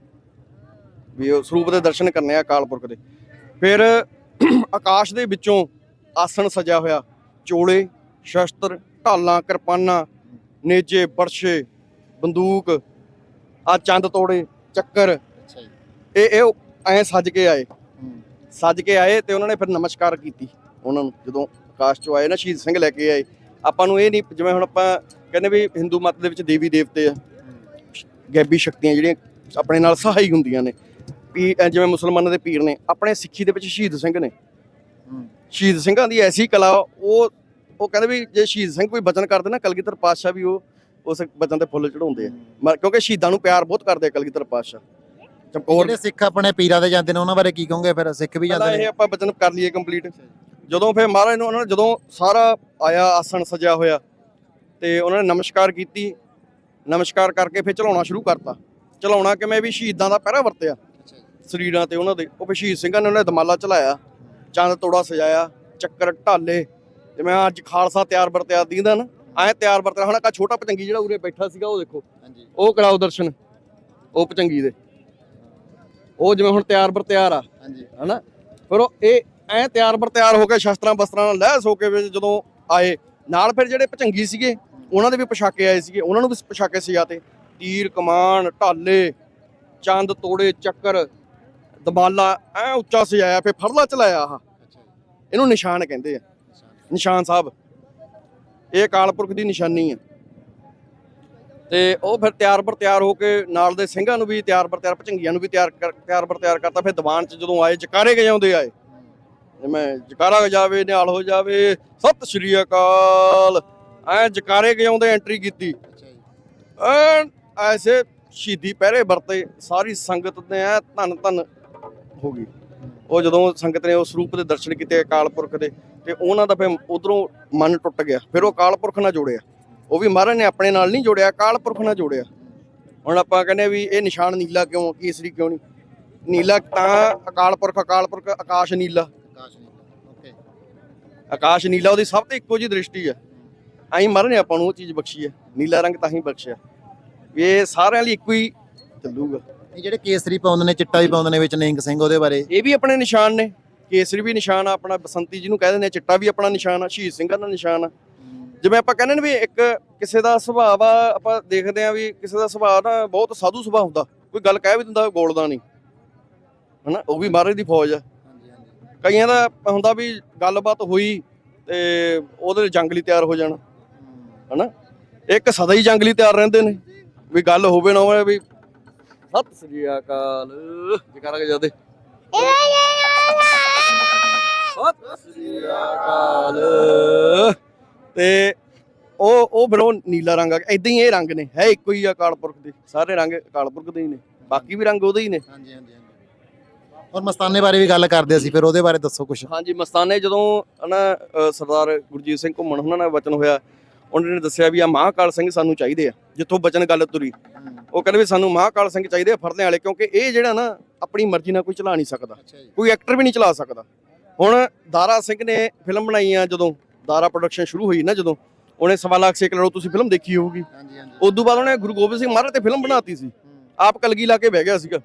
ਵੀ ਉਹ ਸਰੂਪ ਦੇ ਦਰਸ਼ਨ ਕਰਨੇ ਆ ਕਾਲਪੁਰਖ ਦੇ। ਫਿਰ ਆਕਾਸ਼ ਦੇ ਵਿੱਚੋਂ ਆਸਣ ਸਜਿਆ ਹੋਇਆ ਚੋਲੇ ਸ਼ਸਤਰ ਢਾਲਾਂ ਕਿਰਪਾਨਾਂ ਨੇਜੇ ਬਰਸ਼ੇ ਬੰਦੂਕ ਆ ਚੰਦ ਤੋੜੇ ਚੱਕਰ ਇਹ ਇਹ ਐ ਸੱਜ ਕੇ ਆਏ। ਸੱਜ ਕੇ ਆਏ ਤੇ ਉਹਨਾਂ ਨੇ ਫਿਰ ਨਮਸਕਾਰ ਕੀਤੀ ਉਹਨਾਂ ਨੂੰ ਜਦੋਂ ਆਕਾਸ਼ ਚੋਂ ਆਏ ਨਾ ਸ਼ਹੀਦ ਸਿੰਘ ਲੈ ਕੇ ਆਏ। ਆਪਾਂ ਨੂੰ ਇਹ ਨਹੀਂ ਜਿਵੇਂ ਹੁਣ ਆਪਾਂ ਕਹਿੰਦੇ ਵੀ ਹਿੰਦੂ ਮਤ ਦੇ ਵਿੱਚ ਦੇਵੀ ਦੇਵਤੇ ਆ ਗੈਬੀ ਸ਼ਕਤੀਆਂ ਜਿਹੜੀਆਂ ਆਪਣੇ ਨਾਲ ਸਹਾਈ ਹੁੰਦੀਆਂ ਨੇ ਪੀ ਜਿਵੇਂ ਮੁਸਲਮਾਨਾਂ ਦੇ ਪੀਰ ਨੇ ਆਪਣੇ ਸਿੱਖੀ ਦੇ ਵਿੱਚ ਸ਼ਹੀਦ ਸਿੰਘ ਨੇ। ਸ਼ਹੀਦ ਸਿੰਘਾਂ ਦੀ ਐਸੀ ਕਲਾ ਉਹ ਉਹ ਕਹਿੰਦੇ ਵੀ ਜੇ ਸ਼ਹੀਦ ਸਿੰਘ ਕੋਈ ਬਚਨ ਕਰਦੇ ਨਾ ਕਲਗੀਧਰ ਪਾਤਸ਼ਾਹ ਵੀ ਉਹ ਉਸ ਬਚਨ ਤੇ ਫੁੱਲ ਚੜਾਉਂਦੇ ਆ। ਕਿਉਂਕਿ ਸ਼ਹੀਦਾਂ ਨੂੰ ਪਿਆਰ ਬਹੁਤ ਕਰਦੇ ਆ ਕਲਗੀਧਰ ਪਾਤਸ਼ਾਹ। ਚਮਕੌਰ ਜਿਹੜੇ ਸਿੱਖ ਆਪਣੇ ਪੀਰਾਂ ਦੇ ਜਾਂਦੇ ਨੇ ਉਹਨਾਂ ਬਾਰੇ ਕੀ ਕਹੋਗੇ? ਫਿਰ ਸਿੱਖ ਵੀ ਪਹਿਲਾਂ ਜਾਂਦੇ ਇਹ ਨੇ ਆਪਾਂ ਬਚਨ ਕਰ ਲਈਏ ਕੰਪਲੀਟ ਜਦੋਂ ਫਿਰ ਮਹਾਰਾਜ ਨੂੰ ਉਹਨਾਂ ਨੇ ਜਦੋਂ ਸਾਰਾ ਆਇਆ ਆਸਣ ਸਜਿਆ ਹੋਇਆ ਤੇ ਉਹਨਾਂ ਨੇ ਨਮਸਕਾਰ ਕੀਤੀ ਨਮਸਕਾਰ ਕਰਕੇ ਫਿਰ ਚਲਾਉਣਾ ਸ਼ੁਰੂ ਕਰਤਾ। ਚਲਾਉਣਾ ਕਿਵੇਂ? ਵੀ ਸ਼ਹੀਦਾਂ ਦਾ ਪਹਿਰਾ ਵਰਤਿਆ। ਸਰੀਰਾਂ ਤੇ ਉਹਨਾਂ ਦੇ ਉਹ ਫਿਰ ਸ਼ਹੀਦ ਸਿੰਘਾਂ ਨੇ ਉਹਨਾਂ ਨੇ ਦਮਾਲਾ ਚਲਾਇਆ ਚੰਦ ਤੋੜਾ ਸਜਾਇਆ ਚੱਕਰ ਢਾਲੇ। ਜਿਵੇਂ ਅੱਜ ਖਾਲਸਾ ਤਿਆਰ ਬਰ ਤਿਆਰ ਦੀਂਦਾ ਨਾ ਐ ਤਿਆਰ ਬਰਤਨ ਹੁਣ ਆ ਛੋਟਾ ਪਤੰਗੀ ਜਿਹੜਾ ਉਰੇ ਬੈਠਾ ਸੀਗਾ ਉਹ ਦੇਖੋ। ਹਾਂਜੀ। ਉਹ ਕਰਾਓ ਦਰਸ਼ਨ ਉਹ ਪਤੰਗੀ ਦੇ। ਉਹ ਜਿਵੇਂ ਹੁਣ ਤਿਆਰ ਬਰ ਤਿਆਰ ਆ ਹਾਂਜੀ। ਹਨਾ? ਫਿਰ ਉਹ ਇਹ ਐ ਤਿਆਰ ਬਰ ਤਿਆਰ ਹੋ ਕੇ ਸ਼ਸਤਰਾਂ ਬਸਤਰਾਂ ਨਾਲ ਲੈਸ ਹੋ ਕੇ ਵਿੱਚ ਜਦੋਂ ਆਏ ਨਾਲ ਫਿਰ ਜਿਹੜੇ ਭਚੰਗੀ ਸੀਗੇ ਉਹਨਾਂ ਦੇ ਵੀ ਪੋਸ਼ਾਕੇ ਆਏ ਸੀਗੇ ਉਹਨਾਂ ਨੂੰ ਵੀ ਪੋਸ਼ਾਕੇ ਸਿਆਤੇ ਤੀਰ ਕਮਾਨ ਢਾਲੇ ਚੰਦ ਤੋੜੇ ਚੱਕਰ ਦਬਾਲਾ ਐ ਉੱਚਾ ਸਜਾਇਆ ਫਿਰ ਫਰਲਾ ਚਲਾਇਆ ਜੀ। ਇਹਨੂੰ ਨਿਸ਼ਾਨ ਕਹਿੰਦੇ ਆ। ਨਿਸ਼ਾਨ। ਸਾਹਿਬ। ਇਹ ਅਕਾਲ ਪੁਰਖ ਦੀ ਨਿਸ਼ਾਨੀ ਹੈ ਤੇ ਉਹ ਫਿਰ ਤਿਆਰ ਬਰ ਤਿਆਰ ਹੋ ਕੇ ਨਾਲ ਦੇ ਸਿੰਘਾਂ ਨੂੰ ਵੀ ਤਿਆਰ ਬਰ ਤਿਆਰ ਭਚੰਗੀਆਂ ਨੂੰ ਵੀ ਤਿਆਰ ਤਿਆਰ ਬਰ ਤਿਆਰ ਕਰਤਾ। ਫਿਰ ਦੀਵਾਨ 'ਚ ਜਦੋਂ ਆਏ ਜਕਾਰੇ ਗਜਾਉਂਦੇ ਆਏ। ਜਿਵੇਂ ਜਕਾਰਾ ਗਜਾਵੇ ਨਿਹਾਲ ਹੋ ਜਾਵੇ ਸਤਿ ਸ਼੍ਰੀ ਅਕਾਲ। ਐ ਜਕਾਰੇ ਗਜਾਉਂਦੇ ਐਂਟਰੀ ਕੀਤੀ। ਅੱਛਾ ਜੀ। ਐਨ ਐਸੇ ਸ਼ਹੀਦੀ ਪਹਿਰੇ ਵਰਤੇ ਸਾਰੀ ਸੰਗਤ ਨੇ ਐ ਧੰਨ ਧੰਨ ਹੋ ਗਈ। ਉਹ ਜਦੋਂ ਸੰਗਤ ਨੇ ਉਸ ਰੂਪ ਦੇ ਦਰਸ਼ਨ ਕੀਤੇ ਅਕਾਲ ਪੁਰਖ ਦੇ ਤੇ ਉਹਨਾਂ ਦਾ ਫਿਰ ਉਧਰੋਂ ਮਨ ਟੁੱਟ ਗਿਆ। ਫਿਰ ਉਹ ਅਕਾਲ ਪੁਰਖ ਨਾਲ ਜੋੜਿਆ। ਉਹ ਵੀ ਮਹਾਰਾਜ ਨੇ ਆਪਣੇ ਨਾਲ ਨਹੀਂ ਜੋੜਿਆ ਅਕਾਲ ਪੁਰਖ ਨਾਲ ਜੋੜਿਆ। ਹੁਣ ਆਪਾਂ ਕਹਿੰਦੇ ਵੀ ਇਹ ਨਿਸ਼ਾਨ ਨੀਲਾ ਕਿਉਂ ਕੇਸਰੀ ਕਿਉਂ ਨਹੀਂ? ਨੀਲਾ ਤਾਂ ਅਕਾਲ ਪੁਰਖ ਅਕਾਲ ਪੁਰਖ ਆਕਾਸ਼ ਨੀਲਾ। ਆਕਾਸ਼ ਨਹੀਂ ਓਕੇ। ਆਕਾਸ਼ ਨੀਲਾ ਉਹਦੀ ਸਭ ਤੋਂ ਇੱਕੋ ਜੀ ਦ੍ਰਿਸ਼ਟੀ ਹੈ। ਐਂ ਮਹਾਰਾਜ ਨੇ ਆਪਾਂ ਨੂੰ ਉਹ ਚੀਜ਼ ਬਖਸ਼ੀ ਹੈ ਨੀਲਾ ਰੰਗ ਤਾਂ ਹੀ ਬਖਸ਼ਿਆ। ਵੀ ਇਹ ਸਾਰਿਆਂ ਲਈ ਇੱਕੋ ਹੀ ਚੱਲੂਗਾ। ਇਹ ਜਿਹੜੇ ਕੇਸਰੀ ਪਾਉਂਦੇ ਨੇ ਚਿੱਟਾ ਵੀ ਪਾਉਂਦੇ ਨੇ ਵਿੱਚ ਨਿੰਗ ਸਿੰਘ ਉਹਦੇ ਬਾਰੇ। ਇਹ ਵੀ ਆਪਣੇ ਨਿਸ਼ਾਨ ਨੇ। ਕੇਸਰੀ ਵੀ ਨਿਸ਼ਾਨ ਆ ਆਪਣਾ ਬਸੰਤੀ ਜਿਹਨੂੰ ਕਹਿ ਦਿੰਦੇ ਆ ਚਿੱਟਾ ਵੀ ਆਪਣਾ ਨਿਸ਼ਾਨ ਆ ਸ਼ਹੀਦ ਸਿੰਘਾਂ ਦਾ ਨਿਸ਼ਾਨ ਆ। ਜਿਵੇਂ ਆਪਾਂ ਕਹਿੰਦੇ ਨੇ ਵੀ ਇੱਕ ਕਿਸੇ ਦਾ ਸੁਭਾਅ ਆ ਆਪਾਂ ਦੇਖਦੇ ਆ ਵੀ ਕਿਸੇ ਦਾ ਸੁਭਾਅ ਨਾ ਬਹੁਤ ਸਾਧੂ ਸੁਭਾਅ ਹੁੰਦਾ। ਕੋਈ ਗੱਲ ਕਹਿ ਵੀ ਦਿੰਦਾ ਗੋਲਦਾ ਨਹੀਂ। ਹਨਾ? ਉਹ ਵੀ ਮਹਾਰਾਜ ਦੀ ਫੌਜ ਆ। ਕਈਆਂ ਦਾ ਹੁੰਦਾ ਵੀ ਗੱਲਬਾਤ ਹੋਈ ਤੇ ਉਹਦੇ ਜੰਗਲੀ ਤਿਆਰ ਹੋ ਜਾਣ। ਹਨਾ? ਇੱਕ ਸਦਾ ਹੀ ਜੰਗਲੀ ਤਿਆਰ ਰਹਿੰਦੇ ਨੇ। ਵੀ ਗੱਲ ਹੋਵੇ ਨਾ ਹੋਵੇ ਵੀ ਸਤਿ ਸ੍ਰੀ ਅਕਾਲ। ਜਕਾਰਾ ਕੇ ਜਾਦੇ ਸਤਿ ਸ੍ਰੀ ਅਕਾਲ। ਤੇ ਉਹ ਉਹ ਫਿਰ ਉਹ ਨੀਲਾ ਰੰਗ ਆ ਇਦਾਂ ਹੀ ਇਹ ਰੰਗ ਨੇ ਹੈ ਇੱਕੋ ਹੀ ਆ ਅਕਾਲ ਪੁਰਖ ਦੇ। ਸਾਰੇ ਰੰਗ ਅਕਾਲ ਪੁਰਖ ਦੇ ਹੀ ਨੇ ਬਾਕੀ ਵੀ ਰੰਗ ਉਹਦੇ ਹੀ ਨੇ। ਹਾਂਜੀ ਹਾਂਜੀ ਹਾਂਜੀ। ਔਰ ਮਸਤਾਨੇ ਬਾਰੇ ਵੀ ਗੱਲ ਕਰਦੇ ਸੀ ਫਿਰ ਉਹਦੇ ਬਾਰੇ ਦੱਸੋ ਕੁਝ ਹਾਂਜੀ ਮਸਤਾਨੇ ਜਦੋਂ ਨਾ ਅ, ਸਰਦਾਰ ਗੁਰਜੀਤ ਸਿੰਘ ਘੁੰਮਣ ਉਹਨਾਂ ਨਾਲ ਵਚਨ ਹੋਇਆ ਉਹਨਾਂ ਨੇ ਦੱਸਿਆ ਵੀ ਆ ਮਹਾਕਾਲ ਸਿੰਘ ਸਾਨੂੰ ਚਾਹੀਦੇ ਆ ਜਿੱਥੋਂ ਬਚਨ ਗੱਲ ਤੁਰੀ। ਉਹ ਕਹਿੰਦੇ ਵੀ ਸਾਨੂੰ ਮਹਾਕਾਲ ਸਿੰਘ ਚਾਹੀਦੇ ਆ ਫਰਦਿਆਂ ਵਾਲੇ ਕਿਉਂਕਿ ਇਹ ਜਿਹੜਾ ਨਾ ਆਪਣੀ ਮਰਜ਼ੀ ਨਾਲ ਕੋਈ ਚਲਾ ਨਹੀਂ ਸਕਦਾ। ਅੱਛਾ ਜੀ। ਕੋਈ ਐਕਟਰ ਵੀ ਨਹੀਂ ਚਲਾ ਸਕਦਾ। ਹੁਣ ਦਾਰਾ ਸਿੰਘ ਨੇ ਫਿਲਮ ਬਣਾਈ ਆ ਜਦੋਂ ਦਾਰਾ ਪ੍ਰੋਡਕਸ਼ਨ ਸ਼ੁਰੂ ਹੋਈ ਨਾ ਜਦੋਂ ਉਹਨੇ ਸਵਾ ਲੱਖ ਸੇਕ ਲੜੋ ਤੁਸੀਂ ਫਿਲਮ ਦੇਖੀ ਹੋਊਗੀ। ਹਾਂਜੀ ਹਾਂਜੀ। ਉਸ ਤੋਂ ਬਾਅਦ ਉਹਨੇ ਗੁਰੂ ਗੋਬਿੰਦ ਸਿੰਘ ਮਹਾਰਾਜ ਤੇ ਫਿਲਮ ਬਣਾਤੀ ਸੀ। ਆਪ ਕਲਗੀ ਲਾ ਕੇ ਬਹਿ ਗਿਆ ਸੀਗਾ।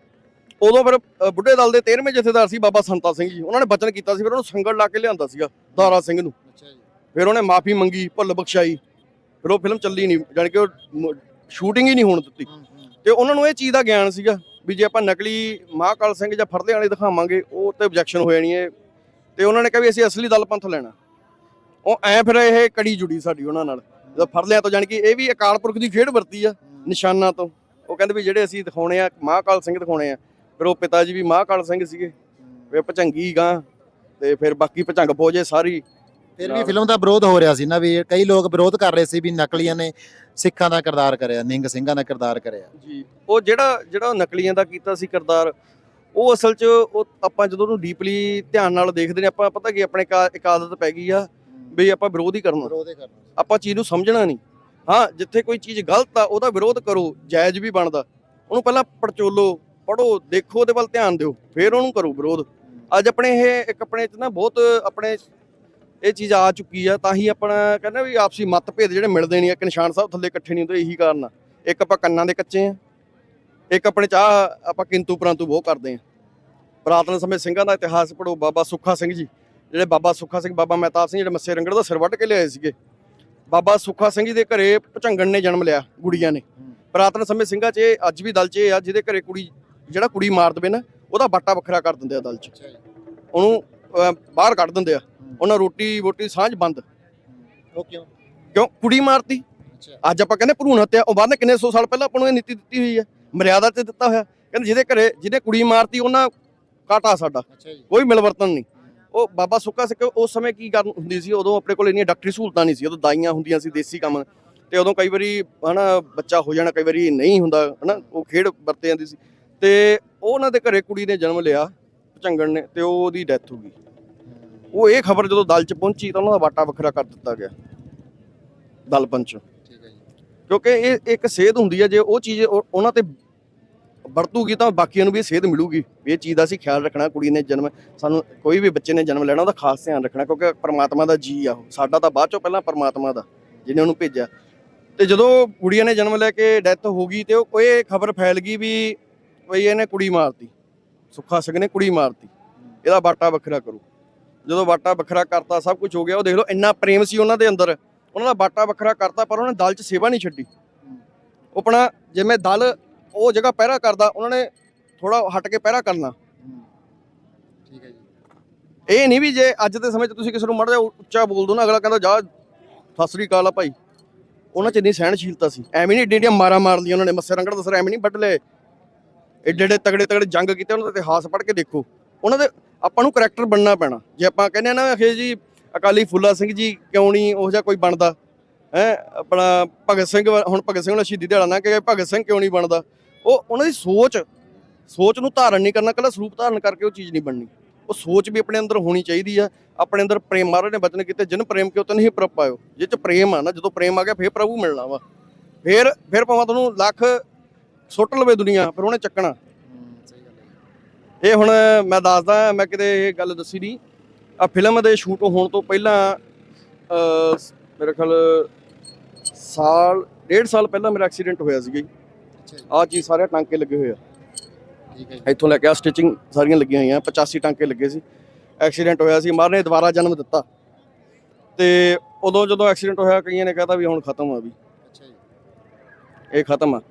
ਉਦੋਂ ਫਿਰ ਬੁੱਢੇ ਦਲ ਦੇ 13ਵੇਂ ਜਥੇਦਾਰ ਸੀ ਬਾਬਾ ਸੰਤਾ ਸਿੰਘ ਜੀ। ਉਹਨਾਂ ਨੇ ਬਚਨ ਕੀਤਾ ਸੀ ਫਿਰ ਉਹਨੂੰ ਸੰਗਲ ਲਾ ਕੇ ਲਿਆਂਦਾ ਸੀਗਾ ਦਾਰਾ ਸਿੰਘ ਨੂੰ। ਅੱਛਾ ਜੀ। ਫਿਰ ਉਹਨੇ ਮਾਫੀ ਮੰਗੀ ਭੁੱਲ ਬਖਸ਼ਾਈ। ਫਿਰ ਉਹ ਫਿਲਮ ਚੱਲੀ ਨਹੀਂ ਜਾਣੀ ਕਿ ਉਹ ਸ਼ੂਟਿੰਗ ਹੀ ਨਹੀਂ ਹੋਣ ਦਿੱਤੀ। ਤੇ ਉਹਨਾਂ ਨੂੰ ਇਹ ਚੀਜ਼ ਦਾ ਗਿਆਨ ਸੀਗਾ ਵੀ ਜੇ ਆਪਾਂ ਨਕਲੀ ਮਹਾਕਾਲ ਸਿੰਘ ਜਾਂ ਫਰਦੇ ਵਾਲੇ ਦਿਖਾਵਾਂਗੇ ਉਹ ਤੇ ਆਬਜੈਕਸ਼ਨ ਹੋ ਜਾਣੀ ਹੈ ਤੇ ਉਹਨਾਂ ਨੇ ਕਿਹਾ ਵੀ ਅਸੀਂ ਅਸਲੀ ਦਲ ਪੰਥ ਲੈਣਾ। ਉਹ ਐ ਫਿਰ ਇਹ ਕੜੀ ਜੁੜੀ ਸਾਡੀ ਉਹਨਾਂ ਨਾਲ। ਜਦੋਂ ਫਰਲਿਆਂ ਤੋਂ ਜਾਣੀ ਕਿ ਇਹ ਵੀ ਅਕਾਲ ਪੁਰਖ ਦੀ ਖੇਡ ਵਰਤੀ ਆ ਨਿਸ਼ਾਨਾਂ ਤੋਂ। ਉਹ ਕਹਿੰਦੇ ਵੀ ਜਿਹੜੇ ਅਸੀਂ ਦਿਖਾਉਣੇ ਆ ਮਹਾਕਾਲ ਸਿੰਘ ਦਿਖਾਉਣੇ ਆ। ਫਿਰ ਉਹ ਪਿਤਾ ਜੀ ਵੀ ਮਹਾਕਾਲ ਸਿੰਘ ਸੀਗੇ। ਵੇ ਭਚੰਗੀ ਗਾਂ ਤੇ ਫਿਰ ਬਾਕੀ ਭਚੰਗ ਫੌਜੇ ਸਾਰੀ। ਫਿਰ ਵੀ ਫਿਲਮ ਦਾ ਵਿਰੋਧ ਹੋ ਰਿਹਾ ਸੀ ਨਾ ਵੀ ਕਈ ਲੋਕ ਵਿਰੋਧ ਕਰ ਰਹੇ ਸੀ ਵੀ ਨਕਲੀਆਂ ਨੇ ਸਿੱਖਾਂ ਦਾ ਕਿਰਦਾਰ ਕਰਿਆ ਨਿੰਗ ਸਿੰਘਾਂ ਦਾ ਕਿਰਦਾਰ ਕਰਿਆ। ਜੀ ਉਹ ਜਿਹੜਾ ਜਿਹੜਾ ਨਕਲੀਆਂ ਦਾ ਕੀਤਾ ਸੀ ਕਿਰਦਾਰ ਉਹ ਅਸਲ 'ਚ ਉਹ ਆਪਾਂ ਜਦੋਂ ਉਹਨੂੰ ਡੀਪਲੀ ਧਿਆਨ ਨਾਲ ਦੇਖਦੇ ਨੇ ਆਪਾਂ ਪਤਾ ਕੀ ਆਪਣੇ ਕਾ- ਇੱਕ ਆਦਤ ਪੈ ਗਈ ਆ ਵੀ ਆਪਾਂ ਵਿਰੋਧ ਹੀ ਕਰਨਾ। ਵਿਰੋਧ ਹੀ ਕਰਨਾ। ਆਪਾਂ ਚੀਜ਼ ਨੂੰ ਸਮਝਣਾ ਨਹੀਂ। ਹਾਂ ਜਿੱਥੇ ਕੋਈ ਚੀਜ਼ ਗਲਤ ਆ ਉਹਦਾ ਵਿਰੋਧ ਕਰੋ ਜਾਇਜ਼ ਵੀ ਬਣਦਾ। ਉਹਨੂੰ ਪਹਿਲਾਂ ਪੜਚੋਲੋ ਪੜੋ ਦੇਖੋ ਉਹਦੇ ਵੱਲ ਧਿਆਨ ਦਿਓ ਫਿਰ ਉਹਨੂੰ ਕਰੋ ਵਿਰੋਧ। ਅੱਜ ਆਪਣੇ ਇਹ ਇੱਕ ਆਪਣੇ 'ਚ ਨਾ ਬਹੁਤ ਆਪਣੇ ਇਹ ਚੀਜ਼ ਆ ਚੁੱਕੀ ਆ ਤਾਂ ਹੀ ਆਪਣਾ ਕਹਿੰਦੇ ਵੀ ਆਪਸੀ ਮਤਭੇਦ ਜਿਹੜੇ ਮਿਲਦੇ ਨਹੀਂ ਇੱਕ ਨਿਸ਼ਾਨ ਸਾਹਿਬ ਥੱਲੇ ਇਕੱਠੇ ਨਹੀਂ ਹੁੰਦੇ ਇਹੀ ਕਾਰਨ ਆ। ਇੱਕ ਆਪਾਂ ਕੰਨਾਂ ਦੇ ਕੱਚੇ ਆ ਇੱਕ ਆਪਣੇ ਚਾਹ ਆਪਾਂ ਕਿੰਤੂ ਪਰੰਤੂ ਬਹੁਤ ਕਰਦੇ ਆ। ਪੁਰਾਤਨ ਸਮੇਂ ਸਿੰਘਾਂ ਦਾ ਇਤਿਹਾਸ ਪੜੋ ਬਾਬਾ ਸੁੱਖਾ ਸਿੰਘ ਜੀ। ਜਿਹੜੇ ਬਾਬਾ ਸੁੱਖਾ ਸਿੰਘ ਬਾਬਾ ਮਹਿਤਾਬ ਸਿੰਘ ਜਿਹੜੇ ਮੱਸੇ ਰੰਗੜ ਦਾ ਸਿਰ ਵੱਢ ਕੇ ਲਿਆਏ ਸੀਗੇ। ਬਾਬਾ ਸੁੱਖਾ ਸਿੰਘ ਜੀ ਦੇ ਘਰੇ ਭਚੰਗਣ ਨੇ ਜਨਮ ਲਿਆ ਗੁੜੀਆਂ ਨੇ। ਪੁਰਾਤਨ ਸਮੇਂ ਸਿੰਘਾਂ 'ਚ ਇਹ ਅੱਜ ਵੀ ਦਲ 'ਚ ਇਹ ਆ ਜਿਹਦੇ ਘਰੇ ਕੁੜੀ ਜਿਹੜਾ ਕੁੜੀ ਮਾਰ ਦਵੇ ਨਾ ਉਹਦਾ ਬਾਟਾ ਵੱਖਰਾ ਕਰ ਦਿੰਦੇ ਆ ਦਲ 'ਚ। ਉਹਨੂੰ ਬਾਹਰ ਕੱਢ ਦਿੰਦੇ ਆ। ਉਹਨਾਂ ਰੋਟੀ ਵੋਟੀ ਸਾਂਝ ਬੰਦ। ਉਹ ਕਿਉਂ? ਕਿਉਂ? ਕੁੜੀ ਮਾਰਤੀ। ਅੱਜ ਆਪਾਂ ਕਹਿੰਦੇ ਭਰੂਣ ਹੱਤਿਆ ਉਹ ਬਾਅਦ ਕਿੰਨੇ ਸੌ ਸਾਲ ਪਹਿਲਾਂ ਆਪਾਂ ਨੂੰ ਇਹ ਨੀਤੀ ਦਿੱਤੀ ਹੋਈ ਹੈ ਮਰਿਆਦਾ ਤੇ ਦਿੱਤਾ ਹੋਇਆ। ਕਹਿੰਦੇ ਜਿਹਦੇ ਘਰੇ ਜਿਹਨੇ ਕੁੜੀ ਮਾਰਤੀ ਉਹਨਾਂ ਕਾਟਾ ਸਾਡਾ। ਕੋਈ ਮਿਲਵਰਤਨ ਨਹੀਂ। ਉਹ ਬਾਬਾ ਸੁੱਕਾ ਸਿੰਘ ਉਸ ਸਮੇਂ ਕੀ ਕਰਨ ਹੁੰਦੀ ਸੀ? ਉਦੋਂ ਆਪਣੇ ਕੋਲ ਇੰਨੀਆਂ ਡਾਕਟਰੀ ਸਹੂਲਤਾਂ ਨਹੀਂ ਸੀ। ਉਦੋਂ ਦਾਈਆਂ ਹੁੰਦੀਆਂ ਸੀ ਦੇਸੀ ਕੰਮ। ਤੇ ਉਦੋਂ ਕਈ ਵਾਰੀ ਹਨਾ ਬੱਚਾ ਹੋ ਜਾਣਾ ਕਈ ਵਾਰੀ ਨਹੀਂ ਹੁੰਦਾ ਹਨਾ ਉਹ ਖੇਡ ਵਰਤੇ ਜਾਂਦੀ ਸੀ। ਤੇ ਉਹ ਉਹਨਾਂ ਦੇ ਘਰੇ ਕੁੜੀ ਨੇ ਜਨਮ ਲਿਆ ਭਚੰਗਣ ਨੇ ਤੇ ਉਹ ਉਹਦੀ ਡੈਥ ਹੋ ਗਈ। ਉਹ ਇਹ ਖਬਰ ਜਦੋਂ ਦਲ 'ਚ ਪਹੁੰਚੀ ਤਾਂ ਉਹਨਾਂ ਦਾ ਵਾਟਾ ਵੱਖਰਾ ਕਰ ਦਿੱਤਾ ਗਿਆ। ਦਲ ਪੰਚ ਠੀਕ ਹੈ ਜੀ। ਕਿਉਂਕਿ ਇਹ ਇੱਕ ਸੇਧ ਹੁੰਦੀ ਹੈ ਜੇ ਉਹ ਚੀਜ਼ ਉਹ- ਉਹਨਾਂ ਤੇ ਵਰਤੂਗੀ ਤਾਂ ਬਾਕੀਆਂ ਨੂੰ ਵੀ ਇਹ ਸੇਧ ਮਿਲੂਗੀ ਵੀ ਇਹ ਚੀਜ਼ ਦਾ ਅਸੀਂ ਖਿਆਲ ਰੱਖਣਾ, ਕੁੜੀ ਨੇ ਜਨਮ, ਸਾਨੂੰ ਕੋਈ ਵੀ ਬੱਚੇ ਨੇ ਜਨਮ ਲੈਣਾ, ਉਹਦਾ ਖਾਸ ਧਿਆਨ ਰੱਖਣਾ, ਕਿਉਂਕਿ ਪਰਮਾਤਮਾ ਦਾ ਜੀ ਆ ਉਹ। ਸਾਡਾ ਤਾਂ ਬਾਅਦ ਚੋਂ ਪਹਿਲਾਂ ਪਰਮਾਤਮਾ ਦਾ, ਜਿਹਨੇ ਉਹਨੂੰ ਭੇਜਿਆ। ਤੇ ਜਦੋਂ ਕੁੜੀਆਂ ਨੇ ਜਨਮ ਲੈ ਕੇ ਡੈਥ ਹੋ ਗਈ ਤੇ ਉਹ ਕੋਈ ਖਬਰ ਫੈਲ ਗਈ ਵੀ ਬਈ ਇਹਨੇ ਕੁੜੀ ਮਾਰਤੀ, ਸੁੱਖਾ ਸਿੰਘ ਨੇ ਕੁੜੀ ਮਾਰਤੀ, ਇਹਦਾ ਬਾਟਾ ਵੱਖਰਾ ਕਰੋ। ਜਦੋਂ ਬਾਟਾ ਵੱਖਰਾ ਕਰਤਾ, ਸਭ ਕੁਝ ਹੋ ਗਿਆ, ਉਹ ਦੇਖ ਲਓ ਇੰਨਾ ਪ੍ਰੇਮ ਸੀ ਉਹਨਾਂ ਦੇ ਅੰਦਰ। ਉਹਨਾਂ ਦਾ ਬਾਟਾ ਵੱਖਰਾ ਕਰਤਾ, ਪਰ ਉਹਨਾਂ ਨੇ ਦਲ 'ਚ ਸੇਵਾ ਨਹੀਂ ਛੱਡੀ। ਉਹ ਆਪਣਾ, ਜਿਵੇਂ ਦਲ ਉਹ ਜਗ੍ਹਾ ਪਹਿਰਾ ਕਰਦਾ ਉਹਨਾਂ ਨੇ ਥੋੜਾ ਹਟ ਕੇ ਪਹਿਰਾ ਕਰਨਾ। ਠੀਕ ਹੈ ਜੀ। ਇਹ ਨਹੀਂ ਵੀ ਜੇ ਅੱਜ ਦੇ ਸਮੇਂ 'ਚ ਤੁਸੀਂ ਕਿਸੇ ਨੂੰ ਮੜ ਜਾ ਉੱਚਾ ਬੋਲ ਦੋ ਨਾ ਅਗਲਾ ਕਹਿੰਦਾ ਜਾ ਸਤਿ ਸ੍ਰੀ ਅਕਾਲ ਆ ਭਾਈ। ਉਹਨਾਂ 'ਚ ਇੰਨੀ ਸਹਿਣਸ਼ੀਲਤਾ ਸੀ। ਐਵੇਂ ਨਹੀਂ ਏਡੀ ਏਡੀਆਂ ਮਾਰਾਂ ਮਾਰ ਲਈਆਂ ਉਹਨਾਂ ਨੇ ਮੱਸੇ ਰੰਗੜ ਦਸਰ ਐਵੇਂ ਨਹੀਂ ਵੱਢ ਲਏ ਏਡੇ ਏਡੇ ਤਗੜੇ ਤਗੜੇ ਜੰਗ ਕੀਤੇ ਉਹਨਾਂ ਦਾ ਇਤਿਹਾਸ ਪੜ੍ਹ ਕੇ ਦੇਖੋ। ਉਹਨਾਂ ਦੇ ਆਪਾਂ ਨੂੰ ਕਰੈਕਟਰ ਬਣਨਾ ਪੈਣਾ। ਜੇ ਆਪਾਂ ਕਹਿੰਦੇ ਆ ਨਾ ਅਖੇ ਜੀ ਅਕਾਲੀ ਫੁੱਲਾ ਸਿੰਘ ਜੀ ਕਿਉਂ ਨਹੀਂ ਉਹ ਜਿਹਾ ਕੋਈ ਬਣਦਾ? ਹੈ ਆਪਣਾ ਭਗਤ ਸਿੰਘ ਹੁਣ ਭਗਤ ਸਿੰਘ ਨਾਲ ਸ਼ਹੀਦੀ ਦਿਹਾੜਾ ਨਾ ਕਿ ਭਗਤ ਸਿੰਘ ਕਿਉਂ ਨਹੀਂ ਬਣਦਾ? ਉਹ ਉਹਨਾਂ ਦੀ ਸੋਚ ਸੋਚ ਨੂੰ ਧਾਰਨ ਨਹੀਂ ਕਰਨਾ ਕੱਲਾ ਸਰੂਪ ਧਾਰਨ ਕਰਕੇ ਉਹ ਚੀਜ਼ ਨਹੀਂ ਬਣਨੀ। ਉਹ ਸੋਚ ਵੀ ਆਪਣੇ ਅੰਦਰ ਹੋਣੀ ਚਾਹੀਦੀ ਆ ਆਪਣੇ ਅੰਦਰ ਪ੍ਰੇਮ ਮਹਾਰਾਜ ਨੇ ਬਚਨ ਕੀਤੇ ਜਿਨ ਪ੍ਰੇਮ ਕਿਉ ਤਨ ਹੀ ਪ੍ਰਭ ਪਾਇਓ। ਜੇ ਚ ਪ੍ਰੇਮ ਆ ਨਾ ਜਦੋਂ ਪ੍ਰੇਮ ਆ ਗਿਆ ਫੇਰ ਪ੍ਰਭੂ ਮਿਲਣਾ ਵਾ। ਫੇਰ ਫੇਰ ਭਾਵੇਂ ਤੁਹਾਨੂੰ ਲੱਖ ਸੁੱਟ ਲਵੇ ਦੁਨੀਆ ਪਰ ਉਹਨੇ ਚੱਕਣਾ। ਇਹ ਹੁਣ ਮੈਂ ਦੱਸਦਾ ਮੈਂ ਕਿਤੇ ਇਹ ਗੱਲ ਦੱਸੀ ਨਹੀਂ। ਆ ਫਿਲਮ ਦੇ ਸ਼ੂਟ ਹੋਣ ਤੋਂ ਪਹਿਲਾਂ ਅਹ, ਮੇਰੇ ਖਿਆਲ ਸਾਲ ਡੇਢ ਸਾਲ ਪਹਿਲਾਂ ਮੇਰਾ ਐਕਸੀਡੈਂਟ ਹੋਇਆ ਸੀਗਾ ਜੀ। ਅੱਛਾ ਆਹ ਚੀਜ਼ ਸਾਰੇ ਟਾਂਕੇ ਲੱਗੇ ਹੋਏ ਆ। ਠੀਕ ਹੈ ਇੱਥੋਂ ਲੈ ਕੇ ਆ ਸਟਿਚਿੰਗ ਸਾਰੀਆਂ ਲੱਗੀਆਂ ਹੋਈਆਂ 85 ਟਾਂਕੇ ਲੱਗੇ ਸੀ। ਐਕਸੀਡੈਂਟ ਹੋਇਆ ਸੀ ਮਾਰ ਦੁਬਾਰਾ ਜਨਮ ਦਿੱਤਾ। ਤੇ ਉਦੋਂ ਜਦੋਂ ਐਕਸੀਡੈਂਟ ਹੋਇਆ, ਕਈਆਂ ਨੇ ਕਹਤਾ ਵੀ ਹੁਣ ਖਤਮ ਆ ਵੀ। ਅੱਛਾ ਜੀ ਇਹ ਖਤਮ ਆ।